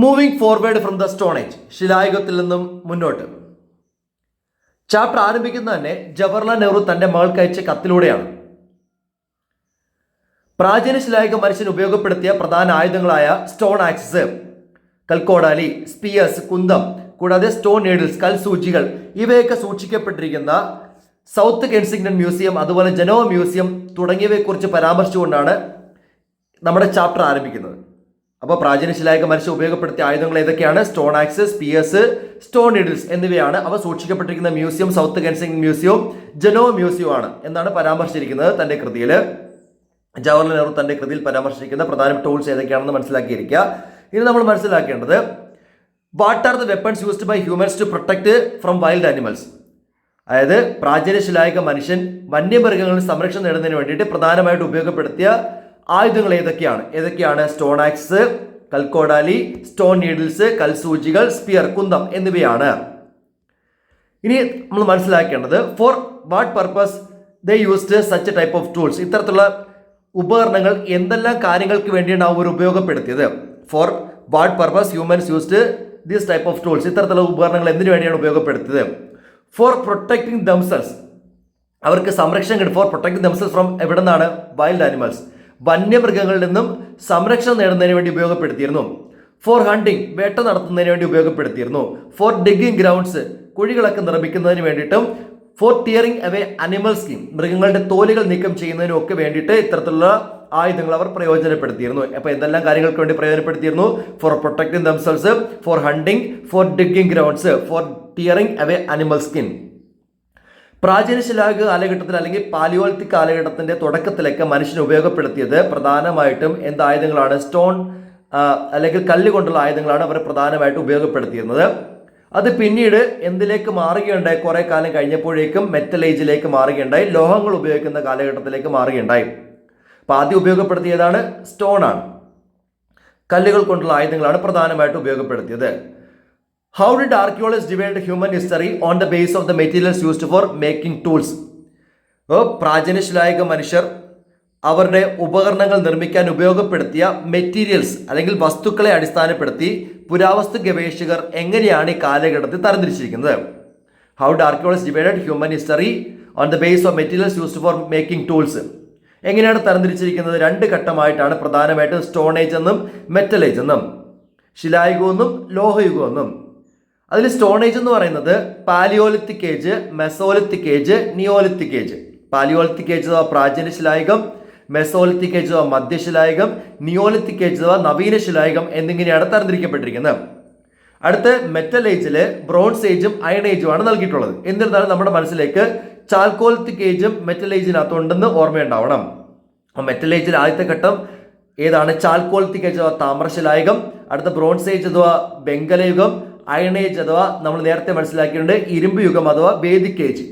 Moving forward from the stone age ശിലായുഗത്തിൽ നിന്നും മുന്നോട്ട്. Chapter ആരംഭിക്കുന്ന തന്നെ ജവഹർലാൽ നെഹ്റു തന്റെ മകൾക്ക് അയച്ച കത്തിലൂടെയാണ്. പ്രാചീന ശിലായുഗ മനുഷ്യൻ ഉപയോഗപ്പെടുത്തിയ പ്രധാന ആയുധങ്ങളായ സ്റ്റോൺ ആക്സസ് കൽക്കോടാലി സ്പിയേഴ്സ് കുന്തം കൂടാതെ സ്റ്റോൺ നീഡിൽസ് കൽസൂചികൾ ഇവയൊക്കെ സൂക്ഷിക്കപ്പെട്ടിരിക്കുന്ന സൗത്ത് കെൻസിംഗ്ടൺ മ്യൂസിയം അതുപോലെ ജനോ മ്യൂസിയം തുടങ്ങിയവയെക്കുറിച്ച് പരാമർശിച്ചുകൊണ്ടാണ് നമ്മുടെ ചാപ്റ്റർ ആരംഭിക്കുന്നത്. അപ്പോൾ പ്രാചീന ശിലായുഗ മനുഷ്യ ഉപയോഗപ്പെടുത്തിയ ആയുധങ്ങൾ ഏതൊക്കെയാണ്? Stone axes spears stone needles എന്നിവയാണ്. അവ സൂക്ഷിക്കപ്പെട്ടിരിക്കുന്ന മ്യൂസിയം സൗത്ത് കെൻസിംഗ് മ്യൂസിയവും ജനോ മ്യൂസിയം ആണ്. എന്നാണ് പരാമർശിച്ചിരിക്കുന്നത് തന്റെ കൃതിയിൽ ജവഹർലാൽ നെഹ്റു തന്റെ കൃതിയിൽ പരാമർശിക്കുന്ന പ്രധാന ടൂൾസ് ഏതൊക്കെയാണെന്ന് മനസ്സിലാക്കിയിരിക്കുക. ഇനി നമ്മൾ മനസ്സിലാക്കേണ്ടത് what are the weapons used by humans to protect from wild animals അതായത് പ്രാചീന ശിലായുഗ മനുഷ്യൻ വന്യമൃഗങ്ങളിൽ സംരക്ഷണം നേടുന്നതിന് വേണ്ടിയിട്ട് പ്രധാനമായിട്ട് ഉപയോഗപ്പെടുത്തിയ ആയുധങ്ങൾ ഏതൊക്കെയാണ്? ഏതൊക്കെയാണ്? സ്റ്റോൺ ആക്സ് കൽക്കോടാലി സ്റ്റോൺ നീഡിൽസ് കൽസൂചികൾ സ്പിയർ കുന്തം എന്നിവയാണ്. ഇനി നമ്മൾ മനസ്സിലാക്കേണ്ടത് for what purpose they used such type of tools ഇത്തരത്തിലുള്ള ഉപകരണങ്ങൾ എന്തെല്ലാം കാര്യങ്ങൾക്ക് വേണ്ടിയാണ് അവർ ഉപയോഗപ്പെടുത്തിയത്? For what purpose humans used these type of tools ഇത്തരത്തിലുള്ള ഉപകരണങ്ങൾ എന്തിനു വേണ്ടിയാണ് ഉപയോഗപ്പെടുത്തിയത്? ഫോർ പ്രൊട്ടക്ടിങ് ദംസൽസ് അവർക്ക് സംരക്ഷണം കിട്ടും. ഫോർ പ്രൊട്ടക്ടിങ് ദംസൽസ് ഫ്രം എവിടെ നിന്നാണ് വൈൽഡ് ആനിമൽസ് വന്യമൃഗങ്ങളിൽ നിന്നും സംരക്ഷണം നേടുന്നതിന് വേണ്ടി ഉപയോഗപ്പെടുത്തിയിരുന്നു. ഫോർ ഹണ്ടിങ് വേട്ട നടത്തുന്നതിന് വേണ്ടി ഉപയോഗപ്പെടുത്തിയിരുന്നു. ഫോർ ഡിഗിങ് ഗ്രൗണ്ട്സ് കുഴികളൊക്കെ നിർമ്മിക്കുന്നതിന് വേണ്ടിയിട്ടും for tearing away animal skin മൃഗങ്ങളുടെ തോലുകൾ നീക്കം ചെയ്യുന്നതിനും ഒക്കെ വേണ്ടിയിട്ട് ഇത്തരത്തിലുള്ള ആയുധങ്ങൾ അവർ പ്രയോജനപ്പെടുത്തിയിരുന്നു. അപ്പോൾ എന്തെല്ലാം കാര്യങ്ങൾക്ക് വേണ്ടി പ്രയോജനപ്പെടുത്തിയിരുന്നു? For protecting themselves for hunting for digging grounds for tearing away animal skin പ്രാചീന ശിലായുഗ കാലഘട്ടത്തിൽ അല്ലെങ്കിൽ പാലിയോളിത്തിക് കാലഘട്ടത്തിന്റെ തുടക്കത്തിലൊക്കെ മനുഷ്യൻ ഉപയോഗപ്പെടുത്തിയത് പ്രധാനമായിട്ടും എന്ത് ആയുധങ്ങളാണ്? സ്റ്റോൺ അല്ലെങ്കിൽ കല്ല് കൊണ്ടുള്ള ആയുധങ്ങളാണ് അവർ പ്രധാനമായിട്ട് ഉപയോഗപ്പെടുത്തിയിരുന്നത്. അത് പിന്നീട് എന്തിലേക്ക് മാറുകയുണ്ടായി? കുറെ കാലം കഴിഞ്ഞപ്പോഴേക്കും മെറ്റൽ ഏജിലേക്ക് മാറുകയുണ്ടായി. ലോഹങ്ങൾ ഉപയോഗിക്കുന്ന കാലഘട്ടത്തിലേക്ക് മാറുകയുണ്ടായി. അപ്പൊ ആദ്യം ഉപയോഗപ്പെടുത്തിയതാണ് സ്റ്റോൺ ആണ്. കല്ലുകൾ കൊണ്ടുള്ള ആയുധങ്ങളാണ് പ്രധാനമായിട്ട് ഉപയോഗപ്പെടുത്തിയത്. How did archaeologists divide human history on the base of the materials used for making tools അപ്പോൾ പ്രാചീന മനുഷ്യർ അവരുടെ ഉപകരണങ്ങൾ നിർമ്മിക്കാൻ ഉപയോഗപ്പെടുത്തിയ മെറ്റീരിയൽസ് അല്ലെങ്കിൽ വസ്തുക്കളെ അടിസ്ഥാനപ്പെടുത്തി പുരാവസ്തു ഗവേഷകർ എങ്ങനെയാണ് ഈ കാലഘട്ടത്തിൽ തരംതിരിച്ചിരിക്കുന്നത്? How did archaeology divided human history on the base of materials used for making tools എങ്ങനെയാണ് തരംതിരിച്ചിരിക്കുന്നത്? രണ്ട് ഘട്ടമായിട്ടാണ് പ്രധാനമായിട്ടും സ്റ്റോൺ ഏജ് എന്നും മെറ്റൽ ഏജ് എന്നും. ശിലായുഗമെന്നും ലോഹയുഗമെന്നും അതിൽ സ്റ്റോൺ ഏജ് എന്ന് പറയുന്നത് paleolithic age mesolithic age neolithic age paleolithic age അഥവാ പ്രാചീന ശിലായുഗം മെസോലിത്തിക് ഏജ് അഥവാ മധ്യശിലായുഗം നിയോലിത്തിക് ഏജ് അഥവാ നവീന ശിലായുഗം എന്നിങ്ങനെയാണ് തരംതിരിക്കപ്പെട്ടിരിക്കുന്നത്. അടുത്ത മെറ്റൽ ഏജിൽ ബ്രോൺസ് ഏജും അയൺ ഏജുമാണ് നൽകിയിട്ടുള്ളത്. എന്നിരുന്നാലും നമ്മുടെ മനസ്സിലേക്ക് ചാൽക്കോലിത്തിക് ഏജും മെറ്റൽ ഏജിനകത്തുണ്ടെന്ന് ഓർമ്മയുണ്ടാവണം. മെറ്റൽ ഏജിൽ ആദ്യത്തെ ഘട്ടം ഏതാണ്? ചാൽക്കോലിത്തിക് ഏജ് അഥവാ താമ്രശിലായുഗം. അടുത്ത ബ്രോൺസ് ഏജ് അഥവാ ബംഗലയുഗം. അയൺ ഏജ് അഥവാ നമ്മൾ നേരത്തെ മനസ്സിലാക്കിയിട്ടുണ്ട് ഇരുമ്പ് യുഗം അഥവാ വേദിക് ഏജ്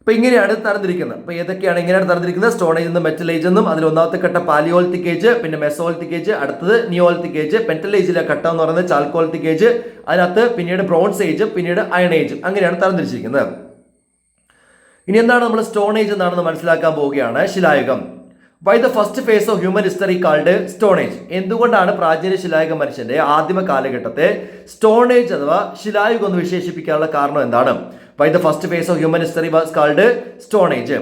അപ്പോൾ ഇങ്ങനെയാണ് തരംതിരിക്കുന്നത്. അപ്പൊ ഏതൊക്കെയാണ് ഇങ്ങനെയാണ് തരംതിരിക്കുന്നത്? സ്റ്റോൺ ഏജ് എന്നും മെറ്റൽ ഏജ് എന്നും അതിൽ ഒന്നാമത്തെ ഘട്ട പാലിയോൾത്തിക് ഏജ് പിന്നെ മെസോൾത്തിക് ഏജ് അടുത്തത് നിയോൾത്തിക് ഏജ് പെന്റൽ ഏജിലെ ഘട്ടം എന്ന് പറയുന്നത് ചാൽക്കോൾത്തിക് ഏജ് അതിനകത്ത് പിന്നീട് ബ്രോൺസ് ഏജ് പിന്നീട് അയൺ ഏജ് അങ്ങനെയാണ് തരംതിരിച്ചിരിക്കുന്നത്. ഇനി എന്താണ് നമ്മൾ സ്റ്റോൺ ഏജ് എന്താണെന്ന് മനസ്സിലാക്കാൻ പോവുകയാണ്? ശിലായുഗം. By the first phase of human history called stone age എന്തുകൊണ്ടാണ് പ്രാചീന ശിലായുഗ മനുഷ്യന്റെ ആദിമ കാലഘട്ടത്തെ സ്റ്റോണേജ് അഥവാ ശിലായുഗം എന്ന് വിശേഷിപ്പിക്കാനുള്ള കാരണം എന്താണ്? By the first phase of human history was called stone age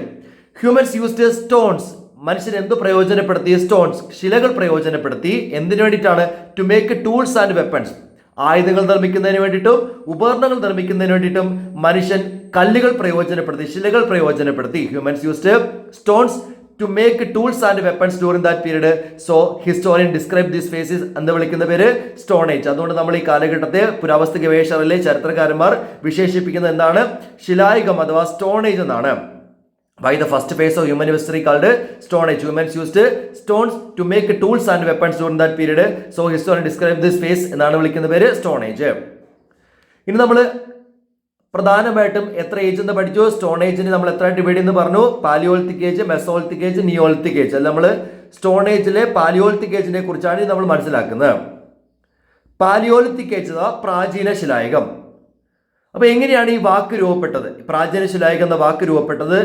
humans used stones മനുഷ്യൻ എന്ത് പ്രയോജനപ്പെടുത്തി? സ്റ്റോൺസ് ശിലകൾ പ്രയോജനപ്പെടുത്തി. എന്തിനു വേണ്ടിയിട്ടാണ്? To make tools and weapons ആയുധങ്ങൾ നിർമ്മിക്കുന്നതിന് വേണ്ടിയിട്ടും ഉപകരണങ്ങൾ നിർമ്മിക്കുന്നതിന് വേണ്ടിയിട്ടും മനുഷ്യൻ കല്ലുകൾ പ്രയോജനപ്പെടുത്തി ശിലകൾ പ്രയോജനപ്പെടുത്തി. Humans used stones to make tools and weapons during that period so historian describe these phases എന്ന് വിളിക്കുന്ന പേര് സ്റ്റോൺ ഏജ് അതുകൊണ്ട് നമ്മൾ ഈ കാലഘട്ടത്തെ പുരാവസ്തു ഗവേഷകരിലെ ചരിത്രകാരന്മാർ വിശേഷിപ്പിക്കുന്നത് എന്താണ്? ശിലായുഗം അഥവാ സ്റ്റോൺ ഏജ് എന്നാണ്. By the first phase of human history called stone age humans used stones to make tools and weapons during that period so historian describe this phase എന്നാണ് വിളിക്കുന്ന പേര് സ്റ്റോൺ ഏജ് ഇനി നമ്മൾ പ്രധാനമായിട്ടും എത്ര ഏജ് എന്ന് പഠിച്ചു? സ്റ്റോൺ ഏജിന് നമ്മൾ എത്ര ഡിവൈഡ് ചെയ്യുന്നു പറഞ്ഞു? Paleolithic age mesolithic age neolithic age നമ്മൾ സ്റ്റോൺ ഏജിലെ പാലിയോൾത്തിക് ഏജിനെ കുറിച്ചാണ് നമ്മൾ മനസ്സിലാക്കുന്നത്. പാലിയോളിത്തിക് ഏജ് പ്രാചീന ശിലായുഗം അപ്പൊ എങ്ങനെയാണ് ഈ വാക്ക് രൂപപ്പെട്ടത്? പ്രാചീന ശിലായകം എന്ന വാക്ക് രൂപപ്പെട്ടത്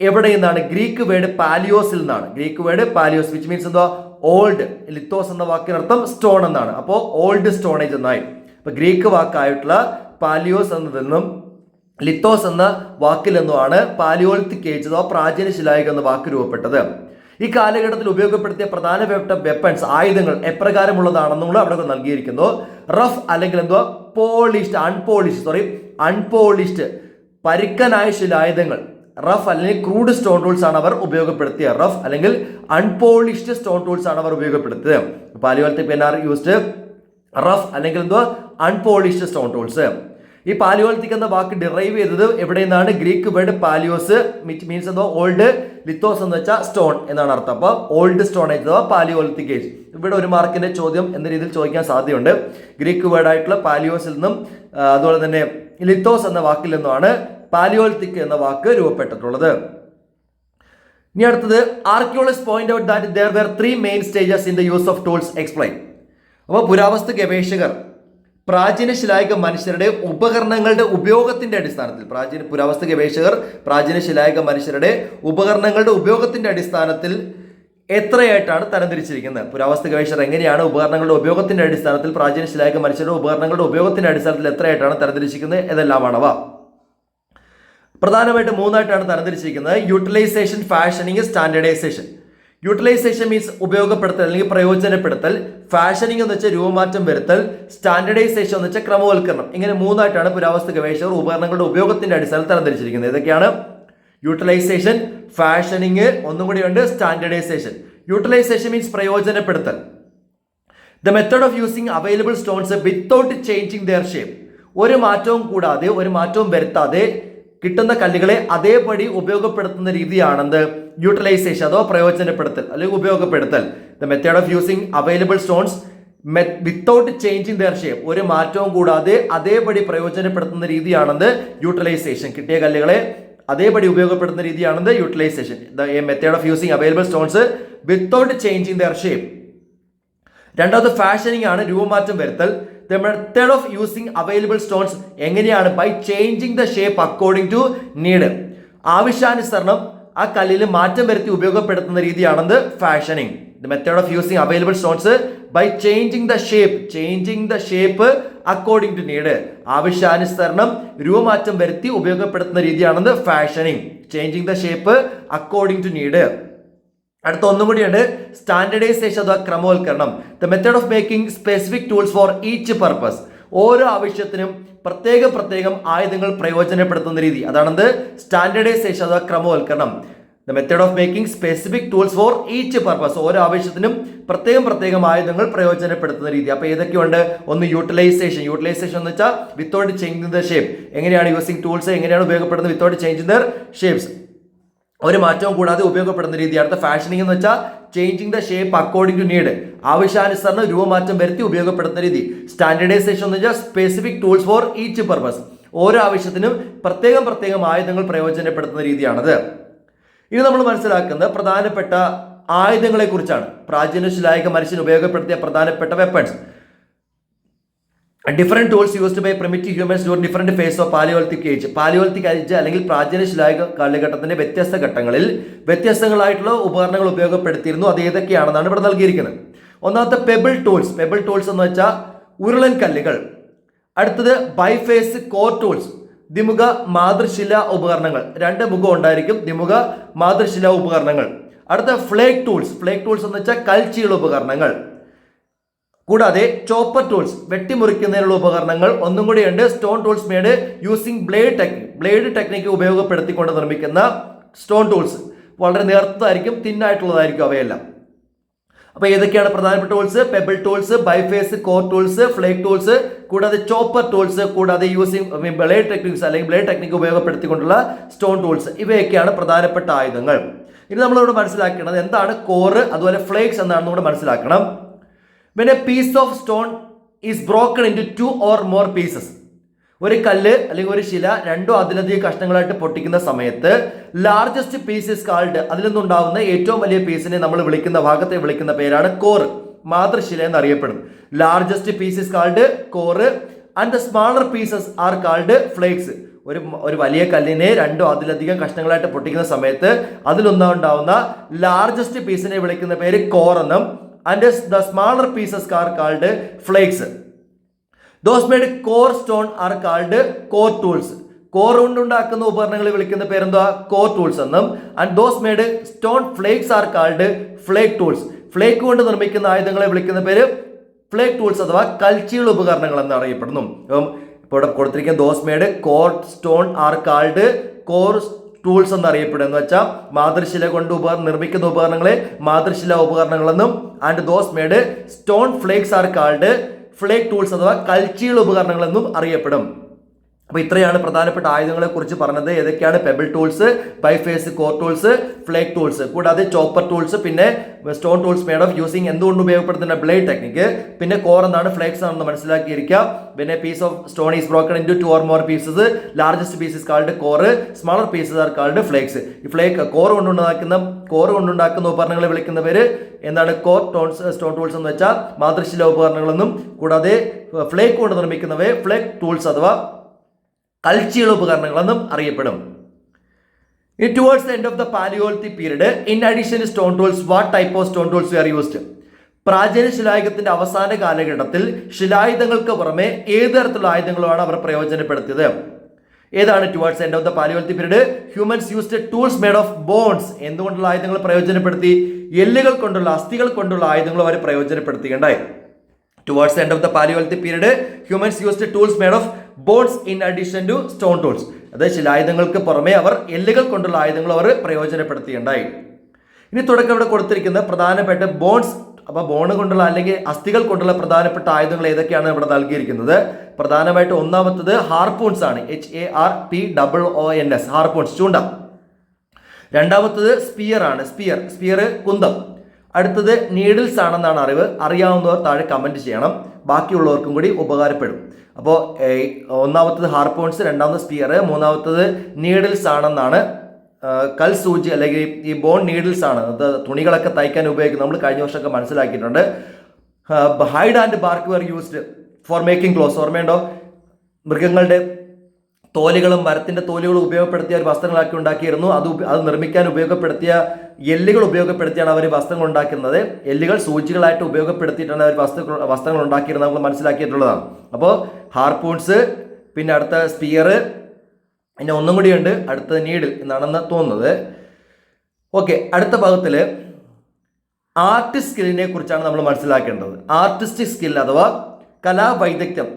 എവിടെ നിന്നാണ്? ഗ്രീക്ക് വേർഡ് പാലിയോസിൽ നിന്നാണ് Greek word palaeos which means എന്തോ ഓൾഡ് ലിത്തോസ് എന്ന വാക്കിനർത്ഥം സ്റ്റോൺ എന്നാണ്. അപ്പോൾ ഓൾഡ് സ്റ്റോണേജ് എന്നായി. അപ്പൊ ഗ്രീക്ക് വാക്കായിട്ടുള്ള പാലിയോസ് എന്നതെന്നും ലിത്തോസ് എന്ന വാക്കിൽ നിന്നുമാണ് പാലിയോളിത്തിക് ഏജ് അഥവാ പ്രാചീന ശിലായുഗം എന്ന വാക്ക് രൂപപ്പെട്ടത്. ഈ കാലഘട്ടത്തിൽ ഉപയോഗപ്പെടുത്തിയ പ്രധാനപ്പെട്ട വെപ്പൺസ് ആയുധങ്ങൾ എപ്രകാരമുള്ളതാണെന്നുള്ള അവിടെ നൽകിയിരിക്കുന്നു. റഫ് അല്ലെങ്കിൽ എന്തോ പോളിഷ്ഡ് അൺപോളിഷ്ഡ് സോറി അൺപോളിഷ്ഡ് പരുക്കനായ ശിലായുധങ്ങൾ. റഫ് അല്ലെങ്കിൽ ക്രൂഡ് സ്റ്റോൺ ടൂൾസ് ആണ് അവർ ഉപയോഗപ്പെടുത്തിയ. റഫ് അല്ലെങ്കിൽ അൺപോളിഷ്ഡ് സ്റ്റോൺ ടൂൾസ് ആണ് അവർ ഉപയോഗപ്പെടുത്തിയത്. പാലിയോളിത്തിക് പെനാർ യൂസ്ഡ് റഫ് അല്ലെങ്കിൽ എന്തോ അൺപോളിഷ്ഡ് സ്റ്റോൺ ടൂൾസ് ഈ പാലിയോളിത്തിക് എന്ന വാക്ക് ഡിറൈവ് ചെയ്തത് എവിടെ നിന്നാണ് ഗ്രീക്ക് വേർഡ് പാലിയോസ് മീൻസ് എന്തോ? ഓൾഡ് ലിത്തോസ് എന്ന് വെച്ചാൽ സ്റ്റോൺ എന്നാണ് അർത്ഥം. അപ്പോൾ ഓൾഡ് സ്റ്റോൺ ഏജ് അഥവാ പാലിയോളിത്തിക് ഏജ് ഇവിടെ ഒരു മാർക്കിന്റെ ചോദ്യം എന്ന രീതിയിൽ ചോദിക്കാൻ സാധ്യതയുണ്ട്. ഗ്രീക്ക് വേർഡായിട്ടുള്ള പാലിയോസിൽ നിന്നും അതുപോലെ തന്നെ ലിത്തോസ് എന്ന വാക്കിൽ നിന്നുമാണ് പാലിയോളിത്തിക് എന്ന വാക്ക് രൂപപ്പെട്ടിട്ടുള്ളത്. ഇനി അടുത്തത് archaeologist point out that there were three main stages in the use of tools explain അപ്പോൾ പുരാവസ്തു ഗവേഷകർ പ്രാചീന ശിലായുഗ മനുഷ്യരുടെ ഉപകരണങ്ങളുടെ ഉപയോഗത്തിന്റെ അടിസ്ഥാനത്തിൽ. പ്രാചീന പുരാവസ്തു ഗവേഷകർ പ്രാചീന ശിലായുഗ മനുഷ്യരുടെ ഉപകരണങ്ങളുടെ ഉപയോഗത്തിന്റെ അടിസ്ഥാനത്തിൽ എത്രയായിട്ടാണ് തരംതിരിച്ചിരിക്കുന്നത്? പുരാവസ്തു ഗവേഷകർ എങ്ങനെയാണ് ഉപകരണങ്ങളുടെ ഉപയോഗത്തിന്റെ അടിസ്ഥാനത്തിൽ പ്രാചീന ശിലായുഗ മനുഷ്യരുടെ ഉപകരണങ്ങളുടെ ഉപയോഗത്തിന്റെ അടിസ്ഥാനത്തിൽ എത്രയായിട്ടാണ് തരംതിരിച്ചിരിക്കുന്നത്? ഇതെല്ലാമാണവ പ്രധാനമായിട്ട് മൂന്നായിട്ടാണ് തരംതിരിച്ചിരിക്കുന്നത്. Utilization fashioning standardization utilization means ഉപയോഗപ്പെടുത്തൽ അല്ലെങ്കിൽ പ്രയോജനപ്പെടുത്തൽ ഫാഷനിങ് എന്ന് വെച്ചാൽ രൂപമാറ്റം വരുത്തൽ സ്റ്റാൻഡേർഡൈസേഷൻ എന്ന് വെച്ചാൽ ക്രമവൽക്കരണം. ഇങ്ങനെ മൂന്നായിട്ടാണ് പുരാവസ്തു ഗവേഷകർ ഉപകരണങ്ങളുടെ ഉപയോഗത്തിന്റെ അടിസ്ഥാനത്തിൽ തരംതിരിച്ചിരിക്കുന്നത്. ഇതൊക്കെയാണ് യൂട്ടിലൈസേഷൻ ഫാഷനിങ് ഒന്നും കൂടിയുണ്ട് standardization utilisation means പ്രയോജനപ്പെടുത്തൽ. The method of using available stones without changing their shape ഒരു മാറ്റവും കൂടാതെ ഒരു മാറ്റവും വരുത്താതെ കിട്ടുന്ന കല്ലുകളെ അതേപടി ഉപയോഗപ്പെടുത്തുന്ന രീതിയാണെന്ത്? യൂട്ടിലൈസേഷൻ അതോ പ്രയോജനപ്പെടുത്തൽ അല്ലെങ്കിൽ ഉപയോഗപ്പെടുത്തൽ. The method of using available stones without changing their shape ഒരു മാറ്റവും കൂടാതെ അതേപടി പ്രയോജനപ്പെടുത്തുന്ന രീതിയാണെന്ത്? യൂട്ടിലൈസേഷൻ കിട്ടിയ കല്ലുകളെ അതേപടി ഉപയോഗപ്പെടുത്തുന്ന രീതിയാണെന്ത്? Utilization the method of using available stones without changing their shape രണ്ടാമത് ഫാഷനിങ് ആണ് രൂപമാറ്റം വരുത്തൽ. The method of using available stones എങ്ങനെയാണ്? By changing the shape according to need ആവശ്യാനുസരണം ആ കല്ലിൽ മാറ്റം വരുത്തി ഉപയോഗപ്പെടുത്തുന്ന രീതിയാണെന്ന് fashioning the method of using available stones by changing the shape changing the shape according to need ആവശ്യാനുസരണം രൂപമാറ്റം വരുത്തി ഉപയോഗപ്പെടുത്തുന്ന രീതിയാണെന്ന് fashioning changing the shape according to need അടുത്ത ഒന്നും കൂടിയുണ്ട്. സ്റ്റാൻഡർഡൈസേഷൻ അഥവാ ക്രമവൽക്കരണം. The method of making specific tools for each purpose ഓരോ ആവശ്യത്തിനും പ്രത്യേകം പ്രത്യേകം ആയുധങ്ങൾ പ്രയോജനപ്പെടുത്തുന്ന രീതി. അതാണെന്ത്? സ്റ്റാൻഡർഡൈസേഷൻ അഥവാ ക്രമവൽക്കരണം. The method of making specific tools for each purpose ഓരോ ആവശ്യത്തിനും പ്രത്യേകം പ്രത്യേകം ആയുധങ്ങൾ പ്രയോജനപ്പെടുത്തുന്ന രീതി. അപ്പോൾ ഏതൊക്കെയുണ്ട്? ഒന്ന് യൂട്ടിലൈസേഷൻ യൂട്ടിലൈസേഷൻ എന്ന് വെച്ചാൽ വിത്തൗട്ട് ചേഞ്ചിങ് ദ ഷേപ്പ് എങ്ങനെയാണ് യൂസിങ് ടൂൾസ് എങ്ങനെയാണ് ഉപയോഗപ്പെടുന്നത്? വിത്തൗട്ട് ചേഞ്ചിങ് ദർ ഷേപ്സ് ഒരു മാറ്റവും കൂടാതെ ഉപയോഗപ്പെടുന്ന രീതി അടുത്ത ഫാഷനിങ് എന്ന് വെച്ചാൽ changing the shape according to need ആവശ്യാനുസരണം രൂപമാറ്റം വരുത്തി ഉപയോഗപ്പെടുന്ന രീതി. സ്റ്റാൻഡേർഡൈസേഷൻ എന്ന് വെച്ചാൽ specific tools for each purpose ഓരോ ആവശ്യത്തിനും പ്രത്യേകം പ്രത്യേകം ആയുധങ്ങൾ പ്രയോജനപ്പെടുത്തുന്ന രീതിയാണത്. ഇത് നമ്മൾ മനസ്സിലാക്കുന്നത് പ്രധാനപ്പെട്ട ആയുധങ്ങളെ കുറിച്ചാണ് പ്രാചീന ശിലായിക മനുഷ്യൻ ഉപയോഗപ്പെടുത്തിയ പ്രധാനപ്പെട്ട weapons different tools used by primitive humans door different phase of paleolithic age paleolithic age അല്ലെങ്കിൽ പ്രാചീന ശിലായക കാലഘട്ടത്തിന്റെ വ്യത്യസ്ത ഘട്ടങ്ങളിൽ വ്യത്യസ്തങ്ങളായിട്ടുള്ള ഉപകരണങ്ങൾ ഉപയോഗപ്പെടുത്തിയിരുന്നു. അത് ഏതൊക്കെയാണെന്നാണ് ഇവിടെ നൽകിയിരിക്കുന്നത്. ഒന്നാമത്തെ പെബിൾ ടൂൾസ് പെബിൾ ടൂൾസ് എന്ന് വെച്ചാൽ ഉരുളൻ കല്ലുകൾ. അടുത്തത് ബൈഫേസ് കോർ ടൂൾസ് ദ്വിമുഖ മാതൃശില ഉപകരണങ്ങൾ. രണ്ട് മുഖം ഉണ്ടായിരിക്കും ദ്വിമുഖ മാതൃശില ഉപകരണങ്ങൾ. അടുത്ത ഫ്ലേക്ക് ടൂൾസ് ഫ്ലേക്ക് ടൂൾസ് എന്ന് വെച്ചാൽ കൽച്ചീള ഉപകരണങ്ങൾ. കൂടാതെ ചോപ്പർ ടൂൾസ് വെട്ടിമുറിക്കുന്നതിനുള്ള ഉപകരണങ്ങൾ ഒന്നും കൂടിയുണ്ട് stone tools made using blade technique blade technique ഉപയോഗപ്പെടുത്തിക്കൊണ്ട് നിർമ്മിക്കുന്ന സ്റ്റോൺ ടൂൾസ് വളരെ നേർത്തതായിരിക്കും തിന്നായിട്ടുള്ളതായിരിക്കും അവയെല്ലാം. അപ്പോൾ ഏതൊക്കെയാണ് പ്രധാനപ്പെട്ട tools pebble tools biface core tools flake tools കൂടാതെ ചോപ്പർ ടൂൾസ് കൂടാതെ യൂസിങ് ബ്ലേഡ് ടെക്നിക്സ് അല്ലെങ്കിൽ ബ്ലേഡ് ടെക്നിക്ക് ഉപയോഗപ്പെടുത്തിക്കൊണ്ടുള്ള സ്റ്റോൺ ടൂൾസ് ഇവയൊക്കെയാണ് പ്രധാനപ്പെട്ട ആയുധങ്ങൾ. ഇനി നമ്മളിവിടെ മനസ്സിലാക്കേണ്ടത് എന്താണ്? കോർ അതുപോലെ ഫ്ലേക്സ് എന്നാണ് കൂടെ മനസ്സിലാക്കണം. When a piece of stone is broken into two or more pieces ഒരു കല്ല് അല്ലെങ്കിൽ ഒരു ശില രണ്ടോ അതിലധികം കഷ്ണങ്ങളായിട്ട് പൊട്ടിക്കുന്ന സമയത്ത് ലാർജസ്റ്റ് പീസസ് കാൾഡ് അതിൽ നിന്നുണ്ടാവുന്ന ഏറ്റവും വലിയ പീസിനെ നമ്മൾ വിളിക്കുന്ന ഭാഗത്തെ വിളിക്കുന്ന പേരാണ് കോറ് മാതൃശില എന്നറിയപ്പെടും largest pieces called core and the smaller pieces are called flakes ഒരു ഒരു വലിയ കല്ലിനെ രണ്ടോ അതിലധികം കഷ്ണങ്ങളായിട്ട് പൊട്ടിക്കുന്ന സമയത്ത് അതിലൊന്നാ ഉണ്ടാവുന്ന ലാർജസ്റ്റ് പീസിനെ വിളിക്കുന്ന പേര് കോറെന്നും and the smaller pieces are called flakes those made core stone are called core tools core കൊണ്ടുണ്ടാക്കുന്ന ഉപകരണങ്ങളെ വിളിക്കുന്ന പേരെന്താ കോർ ടൂൾസ് എന്നും. And those made stone flakes are called flake tools flake കൊണ്ട് നിർമ്മിക്കുന്ന ആയുധങ്ങളെ വിളിക്കുന്ന പേര് ഫ്ലേക്ക് ടൂൾസ് അഥവാ കൽച്ചികൾ ഉപകരണങ്ങൾ എന്ന് അറിയപ്പെടുന്നു ഇപ്പം ഇപ്പോൾ ഇവിടെ കൊടുത്തിരിക്കുന്ന those made core stone are called core tools എന്നറിയപ്പെടും. എന്ന് വെച്ചാൽ മാതൃശില കൊണ്ട് ഉപകരണം നിർമ്മിക്കുന്ന ഉപകരണങ്ങളെ മാതൃശില ഉപകരണങ്ങളെന്നും and those made stone flakes are called flake tools അഥവാ കൽച്ചികൾ ഉപകരണങ്ങളെന്നും അറിയപ്പെടും. അപ്പോൾ ഇത്രയാണ് പ്രധാനപ്പെട്ട ആയുധങ്ങളെ കുറിച്ച് പറഞ്ഞത്. ഏതൊക്കെയാണ്? Pebble tools biface core tools flake tools കൂടാതെ ചോപ്പർ ടൂൾസ് പിന്നെ stone tools made of using എന്തുകൊണ്ട് ഉപയോഗപ്പെടുത്തുന്ന ബ്ലേഡ് ടെക്നിക്ക് പിന്നെ കോർ എന്നാണ് ഫ്ലേക്സ് ആണെന്ന് മനസ്സിലാക്കിയിരിക്കാം. പിന്നെ piece of stone is broken in two or more pieces largest pieces called core smaller pieces are called flakes ഈ ഫ്ലേക്ക് കോർ കൊണ്ടുണ്ടാക്കുന്ന കോർ കൊണ്ടുണ്ടാക്കുന്ന ഉപകരണങ്ങളെ വിളിക്കുന്ന പേര് എന്താണ്? കോർ ടോൺസ് സ്റ്റോൺ ടൂൾസ് എന്ന് വെച്ചാൽ മാതൃശില ഉപകരണങ്ങളെന്നും കൂടാതെ ഫ്ലേക്ക് കൊണ്ട് നിർമ്മിക്കുന്നവയെ ഫ്ലേക്ക് ടൂൾസ് അഥവാ കൽച്ചികൾ ഉപകരണങ്ങളെന്നും അറിയപ്പെടും. ഇനി towards the end of the paleolithic period in addition stone tools what type of stone tools are used പ്രാചീന ശിലായുഗത്തിന്റെ അവസാന കാലഘട്ടത്തിൽ ശിലായുധങ്ങൾക്ക് പുറമെ ഏത് തരത്തിലുള്ള ആയുധങ്ങളുമാണ് അവർ പ്രയോജനപ്പെടുത്തിയത്? ഏതാണ് towards end of the paleolithic period humans used tools made of bones എന്തുകൊണ്ടുള്ള ആയുധങ്ങൾ പ്രയോജനപ്പെടുത്തി? എല്ലുകൾ കൊണ്ടുള്ള അസ്ഥികൾ കൊണ്ടുള്ള ആയുധങ്ങൾ അവർ പ്രയോജനപ്പെടുത്തുകയുണ്ടായി. Towards end of the paleolithic period humans used tools made of bones in addition to stone tools അതായത് ശിലായുധങ്ങൾക്ക് പുറമെ അവർ എല്ലുകൾ കൊണ്ടുള്ള ആയുധങ്ങൾ അവർ പ്രയോജനപ്പെടുത്തിയുണ്ടായി. ഇനി തുടക്കം ഇവിടെ കൊടുത്തിരിക്കുന്ന പ്രധാനപ്പെട്ട ബോൺസ് അപ്പൊ ബോണ് കൊണ്ടുള്ള അല്ലെങ്കിൽ അസ്ഥികൾ കൊണ്ടുള്ള പ്രധാനപ്പെട്ട ആയുധങ്ങൾ ഏതൊക്കെയാണ് ഇവിടെ നൽകിയിരിക്കുന്നത്? പ്രധാനമായിട്ട് ഒന്നാമത്തത് ഹാർപൂൺസ് ആണ്. H A R P double O N S harpoons ചൂണ്ട. രണ്ടാമത്തത് സ്പിയർ ആണ്. സ്പിയർ സ്പിയർ കുന്തം. അടുത്തത് നീഡിൽസ് ആണെന്നാണ് അറിവ്. അറിയാവുന്നവർ താഴെ കമന്റ് ചെയ്യണം. ബാക്കിയുള്ളവർക്കും കൂടി ഉപകാരപ്പെടും. അപ്പോൾ ഒന്നാമത്തത് ഹാർപോൺസ് രണ്ടാമത് സ്പിയർ മൂന്നാമത്തത് നീഡിൽസ് ആണെന്നാണ് കൽ സൂചി അല്ലെങ്കിൽ ഈ ബോൺ നീഡിൽസ് ആണ്. അത് തുണികളൊക്കെ തയ്ക്കാൻ ഉപയോഗിക്കുന്നത് നമ്മൾ കഴിഞ്ഞ വർഷമൊക്കെ മനസ്സിലാക്കിയിട്ടുണ്ട്. Hide and bark were used for making clothes ഓർമ്മയുണ്ടോ? മൃഗങ്ങളുടെ തോലുകളും മരത്തിന്റെ തോലുകളും ഉപയോഗപ്പെടുത്തിയ ഒരു വസ്ത്രങ്ങളാക്കി ഉണ്ടാക്കിയിരുന്നു. അത് അത് നിർമ്മിക്കാൻ ഉപയോഗപ്പെടുത്തിയ എല്ലുകൾ ഉപയോഗപ്പെടുത്തിയാണ് അവർ വസ്ത്രങ്ങൾ ഉണ്ടാക്കുന്നത്. എല്ലുകൾ സൂചികളായിട്ട് ഉപയോഗപ്പെടുത്തിയിട്ടാണ് അവർ വസ്തുക്കൾ വസ്ത്രങ്ങൾ ഉണ്ടാക്കിയിരുന്നത്. നമ്മൾ മനസ്സിലാക്കിയിട്ടുള്ളതാണ്. അപ്പോൾ ഹാർപൂൺസ് പിന്നെ അടുത്ത സ്പിയർ പിന്നെ ഒന്നും കൂടിയുണ്ട് അടുത്ത നീഡിൽ എന്നാണെന്ന് തോന്നുന്നത്. ഓക്കെ അടുത്ത ഭാഗത്തിൽ ആർട്ട് സ്കില്ലിനെ കുറിച്ചാണ് നമ്മൾ മനസ്സിലാക്കേണ്ടത്. ആർട്ടിസ്റ്റിക് സ്കിൽ അഥവാ കലാവൈദഗ്ധ്യം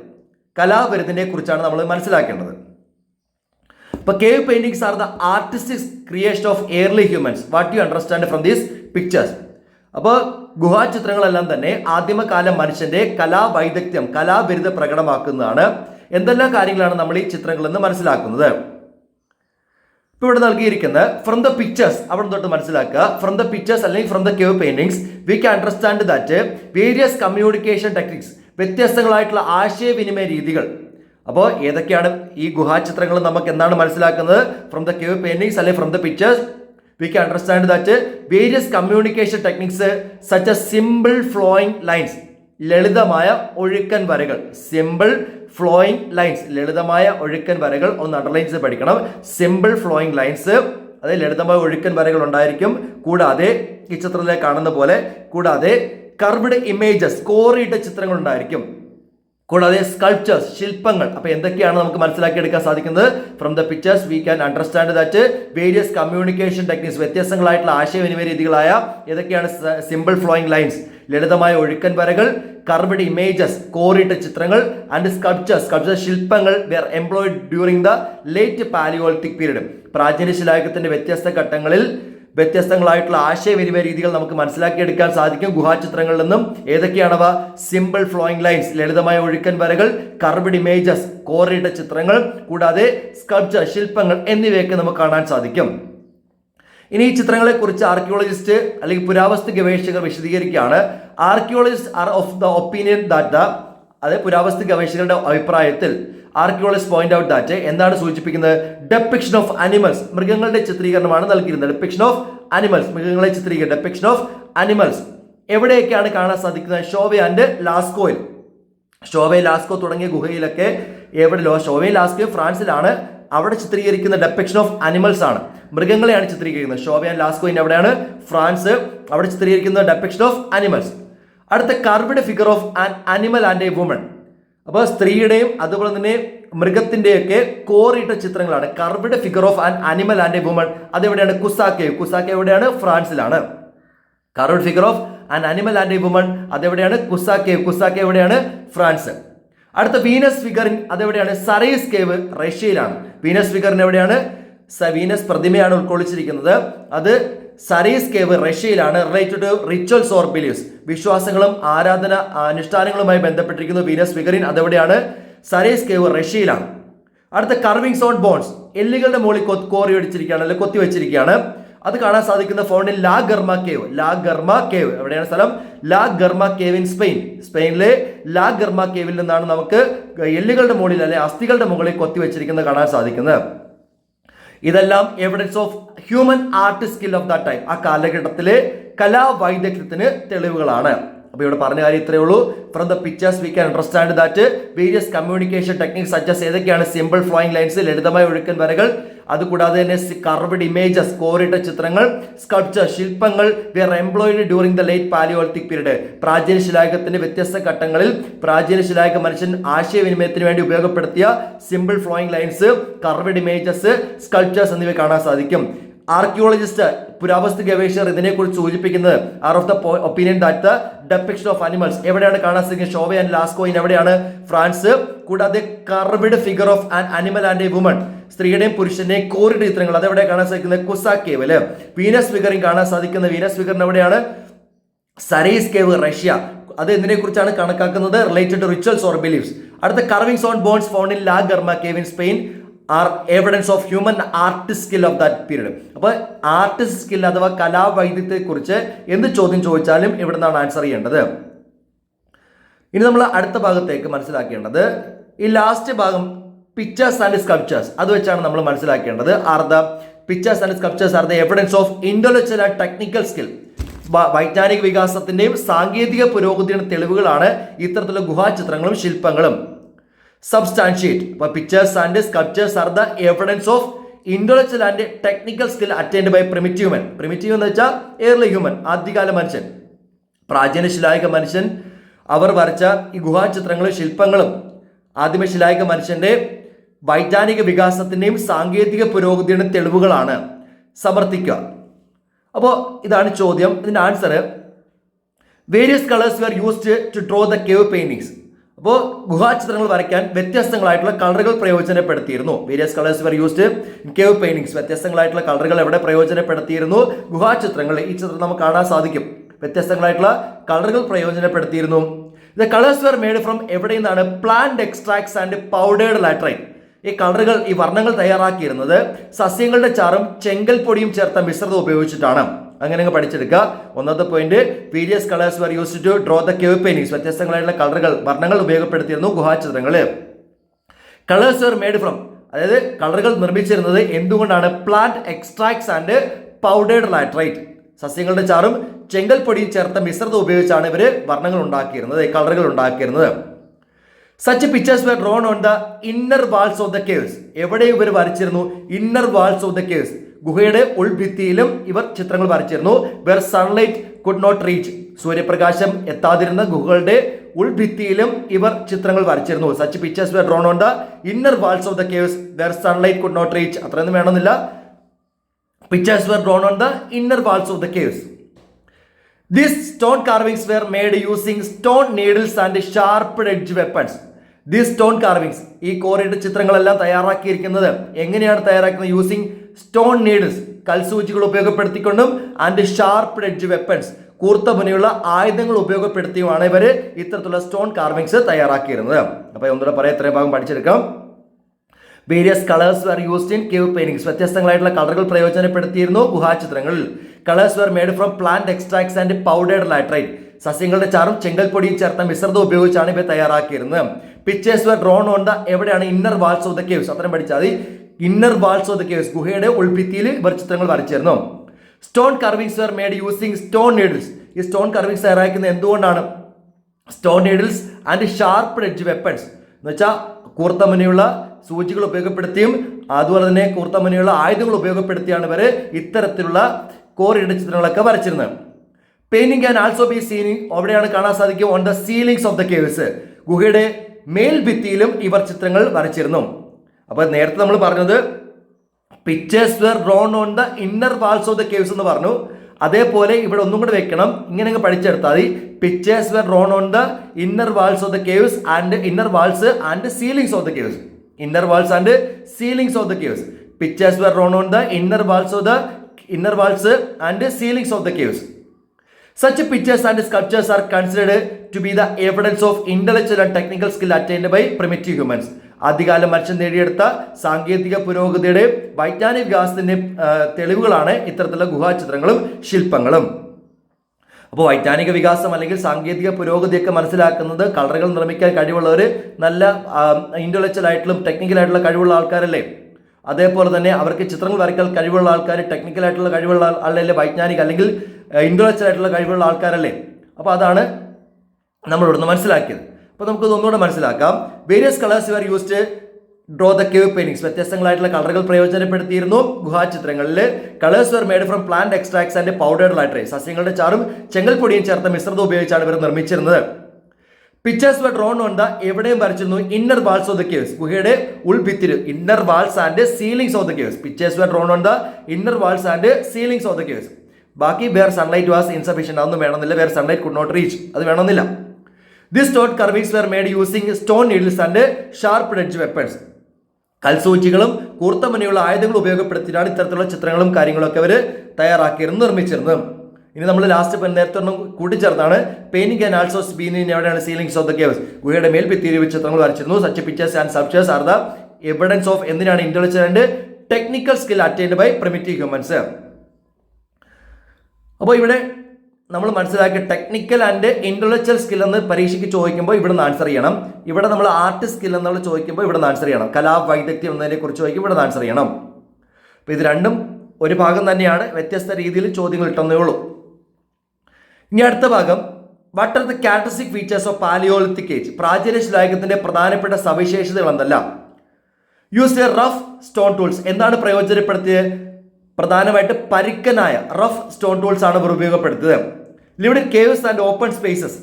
കലാവിരുതിനെ കുറിച്ചാണ് നമ്മൾ മനസ്സിലാക്കേണ്ടത്. ഇപ്പൊ cave paintings are the artistic creation of early humans what you understand from these pictures അപ്പോൾ ഗുഹാചിത്രങ്ങളെല്ലാം തന്നെ ആദിമകാല മനുഷ്യന്റെ കലാവൈദഗ്ധ്യം കലാബിരുദ പ്രകടമാക്കുന്നതാണ്. എന്തെല്ലാം കാര്യങ്ങളാണ് നമ്മൾ ഈ ചിത്രങ്ങളിൽ നിന്ന് മനസ്സിലാക്കുന്നത്? ഇപ്പൊ ഇവിടെ നൽകിയിരിക്കുന്നത് ഫ്രം ദ പിക്ചേഴ്സ് അവിടെ തൊട്ട് മനസ്സിലാക്കുക. ഫ്രം ദ പിക്ചേഴ്സ് അല്ലെങ്കിൽ from the cave paintings we can understand that various communication techniques വ്യത്യസ്തങ്ങളായിട്ടുള്ള ആശയവിനിമയ രീതികൾ അപ്പോൾ ഏതൊക്കെയാണ് ഈ ഗുഹാചിത്രങ്ങൾ നമുക്ക് എന്താണ് മനസ്സിലാക്കുന്നത്? ഫ്രം ദ കേവ് പെയിന്റിങ്സ് അല്ലെങ്കിൽ from the pictures we can understand that various communication techniques such a simple flowing lines ലളിതമായ ഒഴുക്കൻ വരകൾ. സിമ്പിൾ ഫ്ലോയിങ് ലൈൻസ് ലളിതമായ ഒഴുക്കൻ വരകൾ ഒന്ന് അണ്ടർലൈൻസ് പഠിക്കണം. സിമ്പിൾ ഫ്ലോയിങ് ലൈൻസ് അതായത് ലളിതമായ ഒഴുക്കൻ വരകൾ ഉണ്ടായിരിക്കും. കൂടാതെ ഈ ചിത്രത്തിലെ കാണുന്ന പോലെ കൂടാതെ കർവ്ഡ് ഇമേജസ് കോറിയിട്ട ചിത്രങ്ങൾ ഉണ്ടായിരിക്കും. കൂടാതെ സ്കൾപ്ചേഴ്സ് ശില്പങ്ങൾ. അപ്പൊ എന്തൊക്കെയാണ് നമുക്ക് മനസ്സിലാക്കി എടുക്കാൻ സാധിക്കുന്നത്? From the pictures we can understand that various communication techniques വ്യത്യസ്തങ്ങളായിട്ടുള്ള ആശയവിനിമയ രീതികളായ ഏതൊക്കെയാണ് സിമ്പിൾ ഫ്ലോയിങ് ലൈൻസ് ലളിതമായ ഒഴുക്കൻ വരകൾ കർവഡ് ഇമേജസ് കോറിട്ട ചിത്രങ്ങൾ ആൻഡ് സ്കൾപ്ചേഴ്സ് സ്കൾപ്ചർ ശില്പങ്ങൾ were employed during the late paleolithic period പ്രാചീന ശിലായുഗത്തിന്റെ വ്യത്യസ്ത ഘട്ടങ്ങളിൽ വ്യത്യസ്തങ്ങളായിട്ടുള്ള ആശയവിനിമയ രീതികൾ നമുക്ക് മനസ്സിലാക്കിയെടുക്കാൻ സാധിക്കും. ഗുഹാചിത്രങ്ങളിൽ നിന്നും ഏതൊക്കെയാണവ? സിമ്പിൾ ഫ്ലോയിങ് ലൈൻസ് ലളിതമായ ഒഴുക്കൻ വരകൾ കർബഡ് ഇമേജസ് കോറിയിട്ട ചിത്രങ്ങൾ കൂടാതെ സ്കൾപ്ചർ ശില്പങ്ങൾ എന്നിവയൊക്കെ നമുക്ക് കാണാൻ സാധിക്കും. ഇനി ഈ ചിത്രങ്ങളെ കുറിച്ച് ആർക്കിയോളജിസ്റ്റ് അല്ലെങ്കിൽ പുരാവസ്തു ഗവേഷകർ വിശദീകരിക്കുകയാണ്. Archaeologist are of the opinion that the അതായത് പുരാവസ്തു ഗവേഷകരുടെ അഭിപ്രായത്തിൽ ആർക്കിയോളജിസ്റ്റ് പോയിന്റ് ഔട്ട് ദാറ്റ് എന്താണ് സൂചിപ്പിക്കുന്നത്? ഡെപ്പിക്ഷൻ ഓഫ് അനിമൽസ് മൃഗങ്ങളുടെ ചിത്രീകരണമാണ് നൽകിയിരുന്നത്. ഡെപ്പിക്ഷൻ ഓഫ് അനിമൽസ് മൃഗങ്ങളെ ചിത്രീകരണം ഡെപ്പിക്ഷൻ ഓഫ് അനിമൽസ് എവിടെയൊക്കെയാണ് കാണാൻ സാധിക്കുന്നത്? ഷോവെ ആൻഡ് ലാസ്കോയിൽ ഷോവെ ലാസ്കോ തുടങ്ങിയ ഗുഹയിലൊക്കെ എവിടെ ഷോവെ ലാസ്കോ ഫ്രാൻസിലാണ് അവിടെ ചിത്രീകരിക്കുന്ന ഡെപ്പിക്ഷൻ ഓഫ് അനിമൽസ് ആണ്. മൃഗങ്ങളെയാണ് ചിത്രീകരിക്കുന്നത്. ഷോവെ ആൻഡ് ലാസ്കോയിൻ എവിടെയാണ് ഫ്രാൻസ് അവിടെ ചിത്രീകരിക്കുന്ന ഡെപ്പിക്ഷൻ ഓഫ് അനിമൽസ് അടുത്ത carved figure of an animal and a woman അപ്പോൾ സ്ത്രീയുടെയും അതുപോലെ തന്നെ മൃഗത്തിന്റെയൊക്കെ കോറിയിട്ട ചിത്രങ്ങളാണ്. Carved figure of an animal and a woman അതെവിടെയാണ്? കുസാക്കെ കുസാക്കെ എവിടെയാണ്? ഫ്രാൻസിലാണ്. Carved figure of an animal and a woman അതെവിടെയാണ്? കുസാക്കെ കുസാക്കെ എവിടെയാണ്? ഫ്രാൻസ്. അടുത്ത വീനസ് ഫിഗറിൻ അതെവിടെയാണ്? സറൈസ് കേവ് റഷ്യയിലാണ്. വീനസ് ഫിഗറിൻ എവിടെയാണ്? വീനസ് പ്രതിമയാണ് ഉൾക്കൊള്ളിച്ചിരിക്കുന്നത്. അത് സറീസ് cave റഷ്യയിലാണ് related to rituals or beliefs വിശ്വാസങ്ങളും ആരാധന അനുഷ്ഠാനങ്ങളുമായി ബന്ധപ്പെട്ടിരിക്കുന്നു വീനസ് ഫിഗറിൻ അതെവിടെയാണ് സറീസ് കേവ് റഷ്യയിലാണ്. അടുത്ത കർവിങ്സ് ഓൺ ബോൺസ്. എല്ലുകളുടെ മുകളിൽ കോറി അടിച്ചിരിക്കുകയാണ് അല്ലെങ്കിൽ കൊത്തി വെച്ചിരിക്കുകയാണ്. അത് കാണാൻ സാധിക്കുന്ന ഫോണിൽ ലാ ഗർമ കേവ്. ലാ ഗർമ കേവ്. എവിടെയാണ് സ്ഥലം. ലാ ഗർമ കേവ് ഇൻ സ്പെയിൻ. സ്പെയിനിലെ ലാ ഗർമ കേവിൽ നിന്നാണ് നമുക്ക് എല്ലുകളുടെ മുകളിൽ അല്ലെ അസ്ഥികളുടെ മുകളിൽ കൊത്തി വെച്ചിരിക്കുന്നത് കാണാൻ സാധിക്കുന്നത്. ഇതെല്ലാം evidence of human art skill of the time ആ കാലഘട്ടത്തിലെ കലാവൈദഗ്ധ്യത്തിന് തെളിവുകളാണ്. അപ്പോൾ ഇവിടെ പറഞ്ഞ കാര്യം ഇത്രയേ ഉള്ളൂ. From the pictures we can understand that various communication techniques such as ഏതൊക്കെയാണ് സിമ്പിൾ ഫ്ലോയിങ് ലൈൻസ് ലളിതമായ ഒഴുക്കൻ വരകൾ അതുകൂടാതെ തന്നെ കർവഡ് ഇമേജസ് കോറിട്ട ചിത്രങ്ങൾ സ്കൾപ്ചർ ശില്പങ്ങൾ were employed during the late palaeolithic period പ്രാചീന ശിലായുഗത്തിന്റെ വ്യത്യസ്ത ഘട്ടങ്ങളിൽ പ്രാചീന ശിലായുഗ മനുഷ്യൻ ആശയവിനിമയത്തിന് വേണ്ടി ഉപയോഗപ്പെടുത്തിയ simple flowing lines curved images sculptures എന്നിവ കാണാൻ സാധിക്കും. ആർക്കിയോളജിസ്റ്റ് പുരാവസ്തു ഗവേഷകർ ഇതിനെക്കുറിച്ച് സൂചിപ്പിക്കുന്നത് are of the opinion that the depiction of animals എവിടെയാണ് കാണാൻ സാധിക്കുന്നത് ഷോവെ ആൻഡ് ലാസ്കോ ഇൻ എവിടെയാണ്? ഫ്രാൻസ്. കൂടാതെ curved figure of an animal and a woman സ്ത്രീയുടെയും പുരുഷന്റെയും കോറിഡ് ചിത്രങ്ങൾ അതെവിടെ കാണാൻ സാധിക്കുന്നത്? കുസാക്കേവ് വീനസ് ഫിഗറിങ് കാണാൻ സാധിക്കുന്ന വീനസ് ഫിഗറിന് എവിടെയാണ്? സരൈസ് കേവ് റഷ്യ. അത് എന്തിനെ കുറിച്ചാണ് കണക്കാക്കുന്നത് റിലേറ്റഡ് റിച്വൽസ് ഓർ ബിലീവ്സ് അടുത്ത carvings on bones found in La Garma cave in Spain are evidence of human art skill of that period അപ്പോൾ ആർട്ട് സ്കിൽ അഥവാ കലാവൈദ്യത്തെ കുറിച്ച് എന്ത് ചോദ്യം ചോദിച്ചാലും ഇവിടെ നിന്നാണ് ആൻസർ ചെയ്യേണ്ടത്. ഇനി നമ്മൾ അടുത്ത ഭാഗത്തേക്ക് മനസ്സിലാക്കേണ്ടത് ഈ ലാസ്റ്റ് ഭാഗം പിക്ചേഴ്സ് ആൻഡ് സ്കൾപ്ചേഴ്സ് അത് വെച്ചാണ് നമ്മൾ മനസ്സിലാക്കേണ്ടത്. Are the pictures and sculptures are the evidence of intellectual and technical skill വൈജ്ഞാനിക വികാസത്തിന്റെയും സാങ്കേതിക പുരോഗതിയുടെ തെളിവുകളാണ് ഇത്തരത്തിലുള്ള ഗുഹാചിത്രങ്ങളും ശില്പങ്ങളും. സബ്സ്റ്റാൻഷിയേറ്റ് അപ്പൊ pictures and sculptures are the evidence of intellectual and technical skill attained by primitive human primitive എന്ന് വെച്ചാൽ ഏർലി ഹ്യൂമൻ ആദ്യകാല മനുഷ്യൻ. പ്രാചീന ശിലായക മനുഷ്യൻ. അവർ വരച്ച ഈ ഗുഹാചിത്രങ്ങളും ശില്പങ്ങളും ആദിമ ശിലായക മനുഷ്യന്റെ വൈജ്ഞാനിക വികാസത്തിന്റെയും സാങ്കേതിക പുരോഗതിയുടെ തെളിവുകളാണ് സമർത്ഥിക്കുക. അപ്പോൾ ഇതാണ് ചോദ്യം. ഇതിന്റെ answer various colours were used to draw the cave paintings അപ്പോൾ ഗുഹാചിത്രങ്ങൾ വരയ്ക്കാൻ വ്യത്യസ്തങ്ങളായിട്ടുള്ള കളറുകൾ പ്രയോജനപ്പെടുത്തിയിരുന്നു. Various colours were used in cave paintings വ്യത്യസ്തങ്ങളായിട്ടുള്ള കളറുകൾ എവിടെ പ്രയോജനപ്പെടുത്തിയിരുന്നു? ഗുഹാചിത്രങ്ങൾ ഈ ചിത്രം നമുക്ക് കാണാൻ സാധിക്കും. വ്യത്യസ്തങ്ങളായിട്ടുള്ള കളറുകൾ പ്രയോജനപ്പെടുത്തിയിരുന്നു. The colours were made from എവിടെ നിന്നാണ് plant extracts and powdered laterite ഈ കളറുകൾ ഈ വർണങ്ങൾ തയ്യാറാക്കിയിരുന്നത് സസ്യങ്ങളുടെ ചാറും ചെങ്കൽ പൊടിയും ചേർത്ത മിശ്രിതം ഉപയോഗിച്ചിട്ടാണ്. അങ്ങനെ അങ്ങ് പഠിച്ചെടുക്കുക ഒന്നാമത്തെ point various colours were use to draw the cave paintings വ്യത്യസ്തങ്ങളായിട്ടുള്ള കളറുകൾ വർണങ്ങൾ ഉപയോഗപ്പെടുത്തിയിരുന്നു ഗുഹാചിത്രങ്ങൾ കളേഴ്സ് ആർ മെയ്ഡ് ഫ്രം അതായത് കളറുകൾ നിർമ്മിച്ചിരുന്നത് എന്തുകൊണ്ടാണ്? Plant extracts and powdered laterite സസ്യങ്ങളുടെ ചാറും ചെങ്കൽ പൊടിയും ചേർത്ത മിശ്രിതം ഉപയോഗിച്ചാണ് ഇവർ വർണങ്ങൾ ഉണ്ടാക്കിയിരുന്നത് കളറുകൾ ഉണ്ടാക്കിയിരുന്നത്. Such pictures were drawn on the inner walls of the caves എവിടെ ഇവർ വരച്ചിരുന്നു? Inner walls of the caves ഗുഹയുടെ ഉൾഭിത്തിയിലും ഇവർ ചിത്രങ്ങൾ വരച്ചിരുന്നു. Where sunlight could not reach സൂര്യപ്രകാശം എത്താതിരുന്ന ഗുഹകളുടെ ഉൾഭിത്തിയിലും ഇവർ ചിത്രങ്ങൾ വരച്ചിരുന്നു. Such pictures were drawn on the inner walls of the caves where sunlight could not reach അത്രയൊന്നും വേണമെന്നില്ല. Pictures were drawn on the inner walls of the caves These stone carvings were made using stone needles and sharp edge weapons. These stone carvings ഈ കോറിയുടെ ചിത്രങ്ങളെല്ലാം തയ്യാറാക്കിയിരിക്കുന്നത് എങ്ങനെയാണ് തയ്യാറാക്കുന്നത്? Using stone needles കൽസൂചികൾ ഉപയോഗപ്പെടുത്തിക്കൊണ്ടും ആൻഡ് ഷാർപ്പ് എഡ്ജ് വെപ്പൺസ് കൂർത്ത മുനയുള്ള ആയുധങ്ങൾ ഉപയോഗപ്പെടുത്തിയുമാണ് ഇവർ ഇത്തരത്തിലുള്ള സ്റ്റോൺ കാർവിങ്സ് തയ്യാറാക്കിയിരുന്നത്. അപ്പോൾ ഒന്നുകൂടെ പറയാം ഇത്രയും ഭാഗം പഠിച്ചെടുക്കാം. Various colours were used in cave paintings വ്യത്യസ്തങ്ങളായിട്ടുള്ള കളറുകൾ പ്രയോജനപ്പെടുത്തിയിരുന്നു ഗുഹാചിത്രങ്ങളിൽ. Colours were made from plant extracts and powdered laterite സസ്യങ്ങളുടെ ചാറും ചെങ്കൽപ്പൊടിയും ചേർത്ത മിശ്രിതം ഉപയോഗിച്ചാണ് ഇവ തയ്യാറാക്കിയിരുന്നത്. Pictures were drawn on the എവിടെയാണ് inner walls of the caves? അത്രയും പഠിച്ചാൽ മതി. Inner walls of the caves ഗുഹയുടെ ഉൾഭിത്തിയിൽ ഇവർ ചിത്രങ്ങൾ വരച്ചിരുന്നു. Stone carvings were made using stone needles. ഈ സ്റ്റോൺ കർവിങ്സ് തയ്യാറാക്കുന്നത് എന്തുകൊണ്ടാണ്? Stone needles and sharp edge weapons. എന്ന് വെച്ചാൽ കൂർത്തമനെയുള്ള സൂചികൾ ഉപയോഗപ്പെടുത്തിയും അതുപോലെ തന്നെ കൂർത്തമനെയുള്ള ആയുധങ്ങൾ ഉപയോഗപ്പെടുത്തിയാണ് ഇവർ ഇത്തരത്തിലുള്ള കോറിയുടെ ചിത്രങ്ങളൊക്കെ വരച്ചിരുന്നത്. Painting can also be seen അവിടെയാണ് കാണാൻ സാധിക്കും on the ceilings of the caves ഗുഹയുടെ മേൽഭിത്തിയിലും ഇവർ ചിത്രങ്ങൾ വരച്ചിരുന്നു. അപ്പോൾ നേരത്തെ നമ്മൾ പറഞ്ഞത് pictures were drawn on the inner walls of the caves എന്ന് പറഞ്ഞു. അതേപോലെ ഇവിടെ ഒന്നും കൂടെ വെക്കണം. ഇങ്ങനെ പഠിച്ചെടുത്താൽ മതി. Pictures were drawn on the inner walls of the caves and inner walls and ceilings of the caves inner walls and ceilings of the caves pictures were drawn on the inner walls of the inner walls and ceilings of the caves Such pictures and sculptures are considered to be the evidence of intellectual and technical skill attained by primitive humans. ആദ്യകാല മനുഷ്യൻ നേടിയെടുത്ത സാങ്കേതിക പുരോഗതിയുടെ വൈജ്ഞാനിക വികാസത്തിന്റെ തെളിവുകളാണ് ഇത്തരത്തിലുള്ള ഗുഹാചിത്രങ്ങളും ശില്പങ്ങളും അപ്പോൾ വൈജ്ഞാനിക വികാസം അല്ലെങ്കിൽ സാങ്കേതിക പുരോഗതിയൊക്കെ മനസ്സിലാക്കുന്നത് കളറുകൾ നിർമ്മിക്കാൻ കഴിവുള്ളവർ നല്ല ഇന്റലക്ച്വൽ ആയിട്ടുള്ള ടെക്നിക്കൽ ആയിട്ടുള്ള കഴിവുള്ള ആൾക്കാരല്ലേ അതേപോലെ തന്നെ അവർക്ക് ചിത്രങ്ങൾ വരയ്ക്കാൻ കഴിവുള്ള ആൾക്കാർ ടെക്നിക്കൽ ആയിട്ടുള്ള കഴിവുള്ള അല്ലെങ്കിൽ വൈജ്ഞാനിക അല്ലെങ്കിൽ ഇന്റലക്ച്വൽ ആയിട്ടുള്ള കഴിവുള്ള ആൾക്കാരല്ലേ? അപ്പോൾ അതാണ് നമ്മളിവിടുന്ന് മനസ്സിലാക്കിയത്. അപ്പോൾ നമുക്ക് ഒന്നുകൂടെ മനസ്സിലാക്കാം. Various colours are used draw the cave paintings വ്യത്യസ്തങ്ങളായിട്ടുള്ള കളറുകൾ പ്രയോജനപ്പെടുത്തിയിരുന്നു ഗുഹാചിത്രങ്ങളിൽ colours were made from plant extracts and powdered laterite സസ്യങ്ങളുടെ ചാറും ചെങ്കൽപ്പൊടിയും ചേർത്ത മിശ്രിതം ഉപയോഗിച്ചാണ് ഇവർ നിർമ്മിച്ചിരുന്നത്. പിക്ചേഴ്സ് വേ ഡ്രോൺ ഓൺ എവിടെയും വരച്ചിരുന്നു. Inner walls of the caves ഗുഹയുടെ ഉൾഭിത്തിര് inner walls and ceilings of the caves pictures were drawn on inner walls and ceilings of the caves ബാക്കി വേർ സൺലൈറ്റ് വാസ് ഇൻസഫിഷ്യൻ അതൊന്നും വേണമെന്നില്ല. Where sunlight could not reach അത് വേണമെന്നില്ല. This stone carvings were made using stone needles and sharp edged weapons കൽസൂചികളും കൂർത്തമനെയുള്ള ആയുധങ്ങൾ ഉപയോഗപ്പെടുത്തിയിട്ടാണ് ഇത്തരത്തിലുള്ള ചിത്രങ്ങളും കാര്യങ്ങളൊക്കെ അവർ തയ്യാറാക്കിയിരുന്നു നിർമ്മിച്ചിരുന്നത്. ഇനി നമ്മൾ ലാസ്റ്റ് ഇപ്പം നേരത്തെ ഒന്നും കൂട്ടിച്ചേർത്താണ് പെയിന്റിംഗ് ആൻഡ് ആൾസോ സ്പീനിങ് എവിടെയാണ് സീലിംഗ്സ് ഓഫ് ദ കേവ്സ് ഗുഹയുടെ മേൽ ഭിത്തിയിൽ ചിത്രങ്ങൾ വരച്ചിരുന്നു. Such pictures and sculptures are the evidence of എന്തിനാണ് intelligent and technical skill attained by primitive humans അപ്പോൾ ഇവിടെ നമ്മൾ മനസ്സിലാക്കിയ ടെക്നിക്കൽ ആൻഡ് ഇന്റലക്ച്വൽ സ്കിൽ എന്ന് പരീക്ഷയ്ക്ക് ചോദിക്കുമ്പോൾ ഇവിടെ നിന്ന് ആൻസർ ചെയ്യണം. ഇവിടെ നമ്മൾ ആർട്ട് സ്കിൽ എന്നുള്ള ചോദിക്കുമ്പോൾ ഇവിടെ നിന്ന് ആൻസർ ചെയ്യണം. കലാ വൈദഗ്ധ്യം എന്നതിനെ കുറിച്ച് ചോദിക്കുമ്പോൾ ഇവിടെ നിന്ന് ആൻസർ ചെയ്യണം. അപ്പോൾ ഇത് രണ്ടും ഒരു ഭാഗം തന്നെയാണ്. വ്യത്യസ്ത രീതിയിൽ ചോദ്യങ്ങൾ ഇട്ടെന്നേ ഉള്ളൂ. ഇനി അടുത്ത ഭാഗം. What are the characteristic features of palaeolithic age പ്രാചീന ശിലായുഗത്തിന്റെ പ്രധാനപ്പെട്ട സവിശേഷതകൾ എന്തല്ല? Use a rough stone tools എന്താണ് പ്രയോജനപ്പെടുത്തിയത്? പ്രധാനമായിട്ട് പരുക്കനായ റഫ് സ്റ്റോൺ ടൂൾസ് ആണ് ഇവർ ഉപയോഗപ്പെടുത്തിയത്. Lived caves and open spaces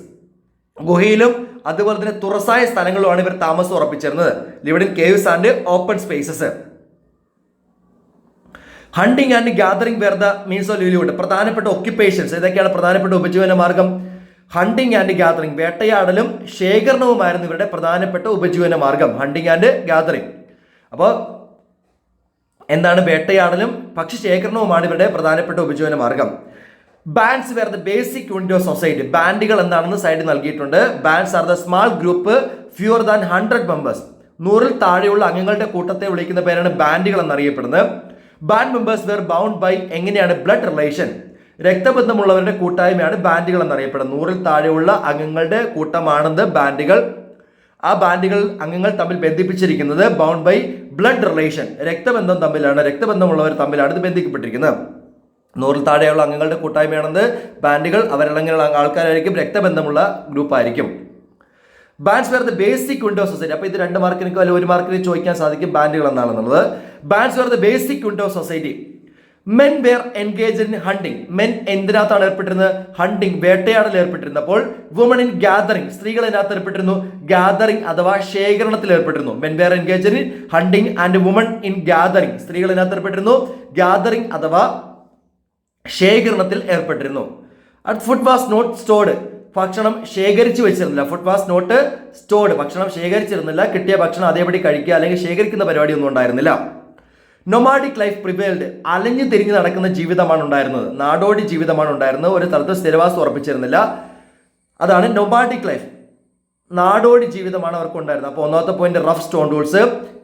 ഗുഹയിലും അതുപോലെ തന്നെ തുറസായ സ്ഥലങ്ങളുമാണ് ഇവർ താമസം ഉറപ്പിച്ചിരുന്നത്. Lived caves and open spaces hunting and gathering were the means of livelihood പ്രധാനപ്പെട്ട ഒക്യുപ്പേഷൻസ് ഇതൊക്കെയാണ് പ്രധാനപ്പെട്ട ഉപജീവന മാർഗം. ഹണ്ടിങ് ആൻഡ് ഗ്യാതറിംഗ് വേട്ടയാടലും ശേഖരണവുമായിരുന്നു ഇവരുടെ പ്രധാനപ്പെട്ട ഉപജീവന മാർഗം. ഹണ്ടിങ് ആൻഡ് ഗ്യാതറിംഗ് അപ്പോൾ എന്താണ് വേട്ടയാടലും പക്ഷി ശേഖരണവുമാണ് ഇവരുടെ പ്രധാനപ്പെട്ട ഉപജീവന മാർഗം. Bands were the basic unit of society ബാൻഡുകൾ എന്താണെന്ന് സൈഡിൽ നൽകിയിട്ടുണ്ട്. Bands are the small group fewer than hundred members നൂറിൽ താഴെയുള്ള അംഗങ്ങളുടെ കൂട്ടത്തെ വിളിക്കുന്ന പേരാണ് ബാൻഡുകൾ എന്നറിയപ്പെടുന്നത്. Band members were bound by എങ്ങനെയാണ് ബ്ലഡ് റിലേഷൻ രക്തബന്ധമുള്ളവരുടെ കൂട്ടായ്മയാണ് ബാൻഡുകൾ എന്നറിയപ്പെടുന്നത്. നൂറിൽ താഴെയുള്ള അംഗങ്ങളുടെ കൂട്ടമാണെന്ന് ബാൻഡുകൾ ആ ബാൻഡുകൾ അംഗങ്ങൾ തമ്മിൽ ബന്ധിപ്പിച്ചിരിക്കുന്നത് ബൗണ്ട് ബൈ ബ്ലഡ് റിലേഷൻ രക്തബന്ധം തമ്മിലാണ് രക്തബന്ധമുള്ളവർ തമ്മിലാണ് ഇത് ബന്ധിക്കപ്പെട്ടിരിക്കുന്നത്. നൂറിൽ താഴെയുള്ള അംഗങ്ങളുടെ കൂട്ടായ്മയാണെന്ന് ബാൻഡുകൾ അവരടങ്ങിയുള്ള ആൾക്കാരായിരിക്കും രക്തബന്ധമുള്ള ഗ്രൂപ്പായിരിക്കും bands were the basic of society അപ്പോൾ ഇത് രണ്ട് മാർക്കിനൊക്കെ അല്ലെങ്കിൽ ഒരു മാർക്കിന് ചോദിക്കാൻ സാധിക്കും ബാൻഡുകൾ എന്താണെന്നുള്ളത് bands were the basic unit of society men were engage in hunting men എന്തിനകത്താണ് ഏർപ്പെട്ടിരുന്നത്? ഹണ്ടിങ് വേട്ടയാടൽ ഏർപ്പെട്ടിരുന്നപ്പോൾ വുമൺ ഇൻ ഗ്യാതറിംഗ് സ്ത്രീകൾ ഇതിനകത്ത് ഏർപ്പെട്ടിരുന്നു. ഗ്യാതറിംഗ് അഥവാ ശേഖരണത്തിൽ ഏർപ്പെട്ടിരുന്നു. Men were engage in hunting and woman in gathering സ്ത്രീകൾ ഇതിനകത്ത് ഏർപ്പെട്ടിരുന്നു. ഗ്യാതറിംഗ് അഥവാ ശേഖരണത്തിൽ ഏർപ്പെട്ടിരുന്നു. At food was not stored ഭക്ഷണം ശേഖരിച്ചു വെച്ചിരുന്നില്ല. ഫുഡ് വാസ് നോട്ട് സ്റ്റോർഡ് ഭക്ഷണം ശേഖരിച്ചിരുന്നില്ല. കിട്ടിയ ഭക്ഷണം അതേപടി കഴിക്കുക അല്ലെങ്കിൽ ശേഖരിക്കുന്ന പരിപാടി ഒന്നും ഉണ്ടായിരുന്നില്ല. നൊമാഡിക് ലൈഫ് പ്രിവെയിൽഡ് അലഞ്ഞു തിരിഞ്ഞ് നടക്കുന്ന ജീവിതമാണ് ഉണ്ടായിരുന്നത്. നാടോടി ജീവിതമാണ് ഉണ്ടായിരുന്നത്. ഒരു സ്ഥലത്ത് സ്ഥിരവാസം ഉറപ്പിച്ചിരുന്നില്ല. അതാണ് നൊമാഡിക് ലൈഫ് നാടോടി ജീവിതമാണ് അവർക്ക് ഉണ്ടായിരുന്നത്. അപ്പോൾ ഒന്നാമത്തെ പോയിന്റ് റഫ് സ്റ്റോൺ ടൂൾസ്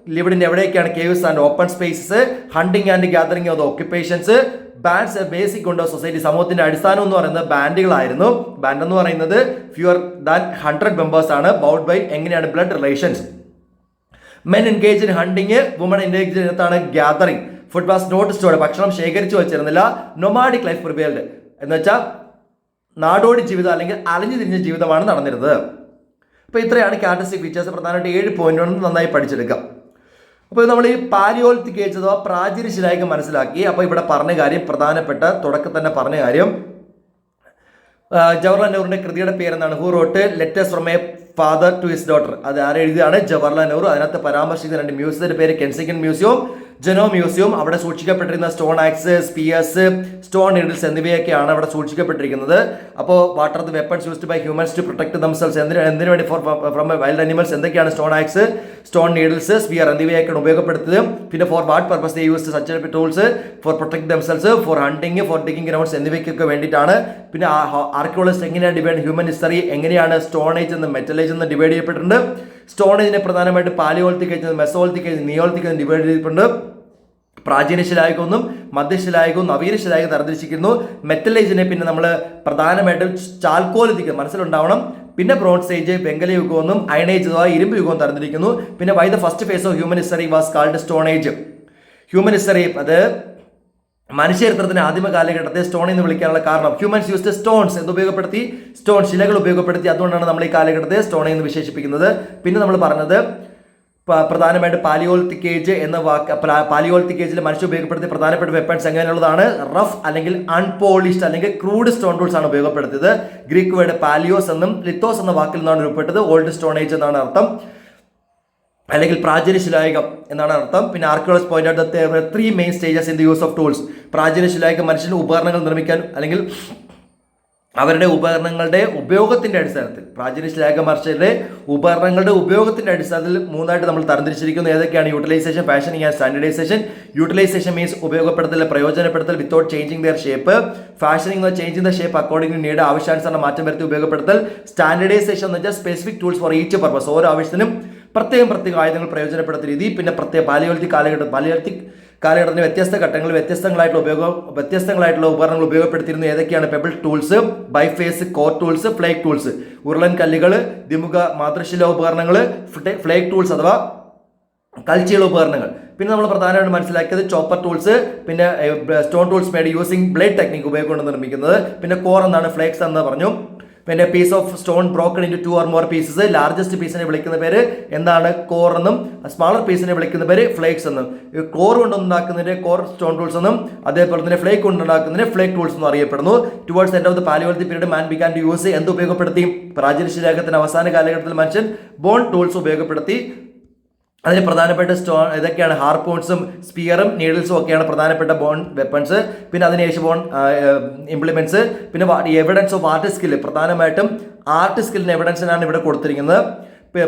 ലിവിഡിന്റെ എവിടെയൊക്കെയാണ്? Caves and open spaces hunting and gathering of occupations bands basic unit society സമൂഹത്തിന്റെ അടിസ്ഥാനം എന്ന് പറയുന്നത് ബാൻഡുകളായിരുന്നു. ബാൻഡ് എന്ന് പറയുന്നത് ഫ്യൂർ ദാൻ ഹൺഡ്രഡ് മെമ്പേഴ്സ് ആണ്. ബൗഡ് ബൈ എങ്ങനെയാണ്? Blood relations men engage in hunting woman engage ഇനത്താണ് gathering food was not stored ഭക്ഷണം ശേഖരിച്ചു വെച്ചിരുന്നില്ല. നൊമാഡിക് ലൈഫ് പ്രിപ്പയർഡ് എന്ന് വെച്ചാൽ നാടോടി ജീവിതം അല്ലെങ്കിൽ അലഞ്ഞു തിരിഞ്ഞ ജീവിതമാണ് നടന്നിരുന്നത്. അപ്പോൾ ഇത്രയാണ് ക്യാരക്ടറിസ്റ്റിക് ഫീച്ചേഴ്സ് പ്രധാനമായിട്ട് ഏഴ് പോയിന്റുകൾ നന്നായി പഠിച്ചെടുക്കാം. അപ്പോൾ നമ്മൾ ഈ പാലിയോളിത്തിക് ഏജ് അഥവാ മനസ്സിലാക്കി. അപ്പോൾ ഇവിടെ പറഞ്ഞ കാര്യം പ്രധാനപ്പെട്ട തുടക്കം തന്നെ പറഞ്ഞ കാര്യം ജവഹർലാൽ നെഹ്റുവിന്റെ കൃതിയുടെ പേരെന്താണ്? Who wrote letters from a father to his daughter അത് ആരെഴുതിയാണ് ജവഹർലാൽ നെഹ്റു. അതിനകത്ത് പരാമർശിക്കുന്ന രണ്ട് മ്യൂസിയത്തിന്റെ പേര് കെൻസിക്കൻ മ്യൂസിയം ജനോ മ്യൂസിയം അവിടെ സൂക്ഷിക്കപ്പെട്ടിരുന്ന stone axe spears stone needles എന്നിവയൊക്കെയാണ് അവിടെ സൂക്ഷിക്കപ്പെട്ടിരിക്കുന്നത്. അപ്പോൾ what are the weapons used by humans to protect themselves എന്തിനു വേണ്ടി ഫോർ ഫ്രം വൈൽഡ് അനിമൽസ് എന്തൊക്കെയാണ് stone axe stone needles spear എന്നിവയൊക്കെയാണ് ഉപയോഗപ്പെടുത്തുന്നത് പിന്നെ for what purpose they use such tools for protect themselves for hunting for digging grounds എന്നിവയ്ക്കൊക്കെ വേണ്ടിയിട്ടാണ്. പിന്നെ archaeologist എങ്ങനെയാണ് divide human history എങ്ങനെയാണ് സ്റ്റോൺ ഏജ് എന്ന് മെറ്റൽ ഏജ് എന്ന് ഡിവൈഡ് ചെയ്യപ്പെട്ടിട്ടുണ്ട്. സ്റ്റോൺ ഏജിനെ പ്രധാനമായിട്ട് palaeolithic age mesolithic age neolithic age divide ചെയ്തിട്ടുണ്ട് പ്രാചീന ശിലായുഗമെന്നും മധ്യശിലായുഗവും നവീന ശിലായുഗം തരംതിരിച്ചിരിക്കുന്നു. മെറ്റൽ ഏജിനെ പിന്നെ നമ്മൾ പ്രധാനമായിട്ടും ചാൽക്കോലിത്തിക്ക് മനസ്സിലുണ്ടാവണം. പിന്നെ ബ്രോൺസ് ഏജ് വെങ്കല യുഗമെന്നും അയൺ ഏജ് അഥവാ ഇരുമ്പ് യുഗവും തരംതിരിക്കുന്നു. പിന്നെ why the first phase of human history was called stone age. Human history അത് മനുഷ്യചരിത്രത്തിന്റെ ആദിമ കാലഘട്ടത്തെ സ്റ്റോൺ എന്ന് വിളിക്കാനുള്ള കാരണം ഹ്യൂമൻസ് യൂസ്ഡ് സ്റ്റോൺസ് എന്ന് ഉപയോഗപ്പെടുത്തി സ്റ്റോൺ ശിലകൾ ഉപയോഗപ്പെടുത്തി. അതുകൊണ്ടാണ് നമ്മൾ ഈ കാലഘട്ടത്തെ സ്റ്റോൺ എന്ന് വിശേഷിപ്പിക്കുന്നത്. പിന്നെ നമ്മൾ പറഞ്ഞത് പ്രധാനമായിട്ട് പാലിയോൾത്തിക് ഏജ് എന്ന വാക്ക് പാലിയോൾത്തിക് ഏജിൽ മനുഷ്യ ഉപയോഗപ്പെടുത്തിയ പ്രധാനപ്പെട്ട വെപ്പൺസ് എങ്ങനെയുള്ളതാണ്? റഫ് അല്ലെങ്കിൽ അൺപോളിഷ്ഡ് അല്ലെങ്കിൽ ക്രൂഡ് സ്റ്റോൺ ടൂൾസ് ആണ് ഉപയോഗപ്പെടുത്തിയത്. ഗ്രീക്ക് വേർഡ് പാലിയോസ് എന്നും ലിത്തോസ് എന്ന വാക്കിൽ നിന്നാണ് രൂപപ്പെട്ടത്. ഓൾഡ് സ്റ്റോൺ ഏജ് എന്നാണ് അർത്ഥം. അല്ലെങ്കിൽ പ്രാചീന ശിലായുഗം എന്നാണ് അർത്ഥം. പിന്നെ archaeology point out three main stages in the use of tools പ്രാചീന ശിലായുഗം മനുഷ്യന് ഉപകരണങ്ങൾ നിർമ്മിക്കാൻ അല്ലെങ്കിൽ അവരുടെ ഉപകരണങ്ങളുടെ ഉപയോഗത്തിന്റെ അടിസ്ഥാനത്തിൽ പ്രാചീന ശിലായക മനുഷ്യരുടെ ഉപകരണങ്ങളുടെ ഉപയോഗത്തിന്റെ അടിസ്ഥാനത്തിൽ മൂന്നായിട്ട് നമ്മൾ തരംതിരിച്ചിരിക്കുന്നു. ഏതൊക്കെയാണ് utilisation fashioning and standardisation utilisation means ഉപയോഗപ്പെടുത്തൽ പ്രയോജനപ്പെടുത്തൽ without changing their shape fashioning changing the shape according to need ആവശ്യാനുസരണം മാറ്റം വരുത്തി ഉപയോഗപ്പെടുത്തൽ. സ്റ്റാൻഡർഡൈസേഷൻ എന്ന് വെച്ചാൽ specific tools for each purpose ഓരോ ആവശ്യത്തിനും പ്രത്യേകം പ്രത്യേക ആയുധങ്ങൾ പ്രയോജനപ്പെടുത്തുന്ന രീതി പിന്നെ പ്രത്യേക പാലിയോളിത്തിക് കാലഘട്ടം പാലിയോളിത്തിക് കാലഘട്ടത്തിന് വ്യത്യസ്ത ഘട്ടങ്ങളിൽ വ്യത്യസ്തങ്ങളായിട്ടുള്ള ഉപയോഗം വ്യത്യസ്തങ്ങളായിട്ടുള്ള ഉപകരണങ്ങൾ ഉപയോഗപ്പെടുത്തിയിരുന്നു. ഏതൊക്കെയാണ്? Pebble tools biface core tools flake tools ഉരുളൻ കല്ലുകൾ ദ്വിമുഖ മാതൃശില ഉപകരണങ്ങൾ ഫ്ലേക്ക് ടൂൾസ് അഥവാ കൽച്ചിയുള്ള ഉപകരണങ്ങൾ. പിന്നെ നമ്മൾ പ്രധാനമായിട്ട് മനസ്സിലാക്കിയത് ചോപ്പർ ടൂൾസ് പിന്നെ stone tools made using blade technique ഉപയോഗിച്ചുകൊണ്ട് നിർമ്മിക്കുന്നത്. പിന്നെ കോർ എന്നാണ് ഫ്ലേക്സ് എന്ന് പറഞ്ഞു. പിന്നെ piece of stone broken into two or more pieces largest പീസിനെ വിളിക്കുന്ന പേര് എന്താണ്? കോർ എന്നും സ്മാളർ പീസിനെ വിളിക്കുന്ന പേര് ഫ്ലേക്സ് എന്നും. കോർ കൊണ്ടുണ്ടാക്കുന്നതിന്റെ കോർ സ്റ്റോൺ ടൂൾസ് എന്നും അതേപോലെ തന്നെ ഫ്ലേക്ക് കൊണ്ടുണ്ടാക്കുന്നതിന് ഫ്ലേക്ക് ടൂൾസ് എന്നും അറിയപ്പെടുന്നു. Towards end of the palaeolithic period man began to use എന്ത് ഉപയോഗപ്പെടുത്തി? പ്രാചീന ശിലാഖത്തിന്റെ അവസാന കാലഘട്ടത്തിൽ മനുഷ്യൻ ബോൺ ടൂൾസ് ഉപയോഗപ്പെടുത്തി. അതിന് പ്രധാനപ്പെട്ട സ്റ്റോൺ ഇതൊക്കെയാണ് ഹാർപോൺസും സ്പിയറും നീഡിൽസും ഒക്കെയാണ് പ്രധാനപ്പെട്ട ബോൺ വെപ്പൺസ്. പിന്നെ അതിനുശേഷം ബോൺ ഇംപ്ലിമെന്റ്സ് പിന്നെ എവിഡൻസ് ഓഫ് ആർട്ട് സ്കില്ല് പ്രധാനമായിട്ടും ആർട്ട് സ്കില്ലിന് എവിഡൻസിനാണ് ഇവിടെ കൊടുത്തിരിക്കുന്നത്.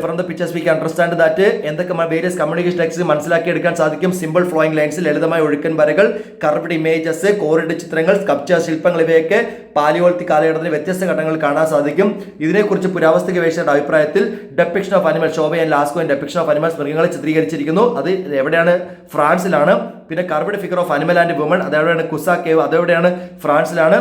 From the pictures we can understand that എന്തൊക്കെ വേരിയസ് കമ്മ്യൂണിക്കേഷൻ ടെക്സ്റ്റ് മനസ്സിലാക്കി എടുക്കാൻ സാധിക്കും? സിമ്പിൾ ഫ്ലോയിങ് ലൈൻസ് ലളിതമായ ഒഴുക്കൻ വരകൾ കർവ്ഡ് ഇമേജസ് കോറിഡ് ചിത്രങ്ങൾ സ്കപ്ചർ ശില്പങ്ങൾ ഇവയൊക്കെ പാലിയോളത്തി കാലഘട്ടത്തിൽ വ്യത്യസ്ത ഘട്ടങ്ങൾ കാണാൻ സാധിക്കും. ഇതിനെക്കുറിച്ച് പുരാവസ്തു ഗവേഷകരുടെ അഭിപ്രായത്തിൽ depiction of animal Shobha and Lascaux depiction of animals മൃഗങ്ങളെ ചിത്രീകരിച്ചിരിക്കുന്നു. അത് എവിടെയാണ്? ഫ്രാൻസിലാണ്. പിന്നെ carved figure of animal and woman അതെവിടെയാണ്? കുസ കേവ് അതെവിടെയാണ്? ഫ്രാൻസിലാണ്.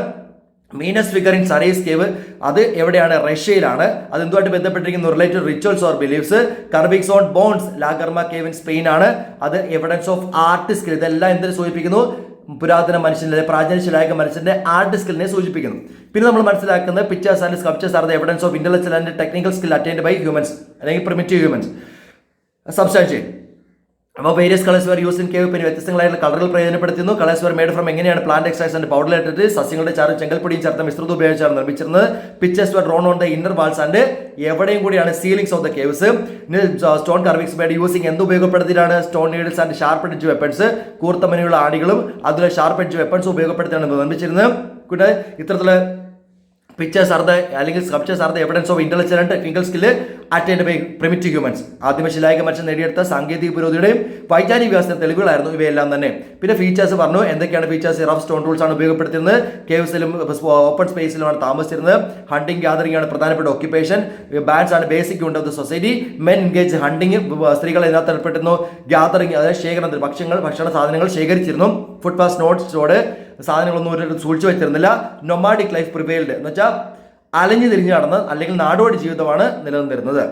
മീനസ് ഫിഗർ ഇൻ സറീസ് കേവ് അത് എവിടെയാണ്? റഷ്യയിലാണ്. അത് എന്തുമായിട്ട് ബന്ധപ്പെട്ടിരിക്കുന്നു? Related rituals or beliefs കർബിക്സ് on bones ലാഗർമ cave in Spain ആണ്. അത് എവിഡൻസ് ഓഫ് ആർട്ട് സ്കിൽ ഇതെല്ലാം എന്തിനു സൂചിപ്പിക്കുന്നു? പുരാതന മനുഷ്യന്റെ പ്രാചീന മനുഷ്യന്റെ ആർട്ട് സ്കില്ലിനെ സൂചിപ്പിക്കുന്നു. പിന്നെ നമ്മൾ മനസ്സിലാക്കുന്നത് pictures and sculptures are the evidence of intellectual and technical skill attained by humans അല്ലെങ്കിൽ പ്രിമിറ്റീവ് ഹ്യൂമൻസ് സബ്സ്റ്റാൻഷ്യൽ അപ്പോൾ various colours were use in cave പിന്നെ വ്യത്യസ്തങ്ങളായിട്ടുള്ള കളറുകൾ പ്രയോജനപ്പെടുത്തുന്നു. കളേഴ്സ് വർ മേഡ് ഫ്രം എങ്ങനെയാണ് പ്ലാന്റ് എക്സൈസ് ആൻഡ് പൗഡർ ഇട്ടിട്ട് സസ്യങ്ങളുടെ ചാറും ചെങ്കൽപ്പൊടിയും ചേർത്ത മിശ്രിതം ഉപയോഗിച്ചാണ് നിർമ്മിച്ചിരുന്നത്. Pictures were drawn on the inner walls and എവിടെയും കൂടിയാണ് ceilings of the caves stone carvings made using എന്ത് ഉപയോഗപ്പെടുത്തിയിട്ടാണ്? Stone needles and sharp edge weapons കൂർത്തമനിയുള്ള ആണികളും അതിലെ ഷാർപ്പ് എഡ്ജ് വെപ്പൺസ് ഉപയോഗപ്പെടുത്തിയാണ് നിർമ്മിച്ചിരുന്നത്. കൂടെ ഇത്തരത്തിലുള്ള പിക്ചേഴ്സ് ആർ ദ അല്ലെങ്കിൽ sculptures are the evidence of intelligence and technical skill attained by primitive humans ആദ്യമ മനുഷ്യൻ നേടിയെടുത്ത സാങ്കേതിക പുരോഗതിയുടെയും വൈജ്ഞാനിക വികസന തെളിവുകളായിരുന്നു ഇവയെല്ലാം തന്നെ. പിന്നെ ഫീച്ചേഴ്സ് പറഞ്ഞു എന്തൊക്കെയാണ് ഫീച്ചേഴ്സ് റഫ് സ്റ്റോൺ ടൂൾസ് ആണ് ഉപയോഗപ്പെടുത്തുന്നത് കേവ്സിലും ഓപ്പൺ സ്പേസിലുമാണ് താമസിച്ചിരുന്നത്. ഹണ്ടിങ് ഗ്യാതറിംഗ് ആണ് പ്രധാനപ്പെട്ട ഓക്യുപ്പേഷൻ ബാൻസ് ആണ് basic unit of the society men engage hunting സ്ത്രീകൾ ഇതിനകത്ത് ഏർപ്പെട്ടിരുന്നു ഗ്യാതറിംഗ് അതായത് ശേഖരണത്തിൽ ഭക്ഷ്യങ്ങൾ ഭക്ഷണ സാധനങ്ങൾ ശേഖരിച്ചിരുന്നു. ഫുഡ് പാസ് നോട്ട് സ്റ്റോർഡ് സാധനങ്ങളൊന്നും ഒരു സൂക്ഷിച്ചു വെച്ചിരുന്നില്ല. നൊമാഡിക് ലൈഫ് പ്രിവെയിൽഡ് എന്ന് വെച്ചാൽ അലഞ്ഞു തിരിഞ്ഞു നടന്ന് അല്ലെങ്കിൽ നാടോടി ജീവിതമാണ് നിലനിന്നിരുന്നത്.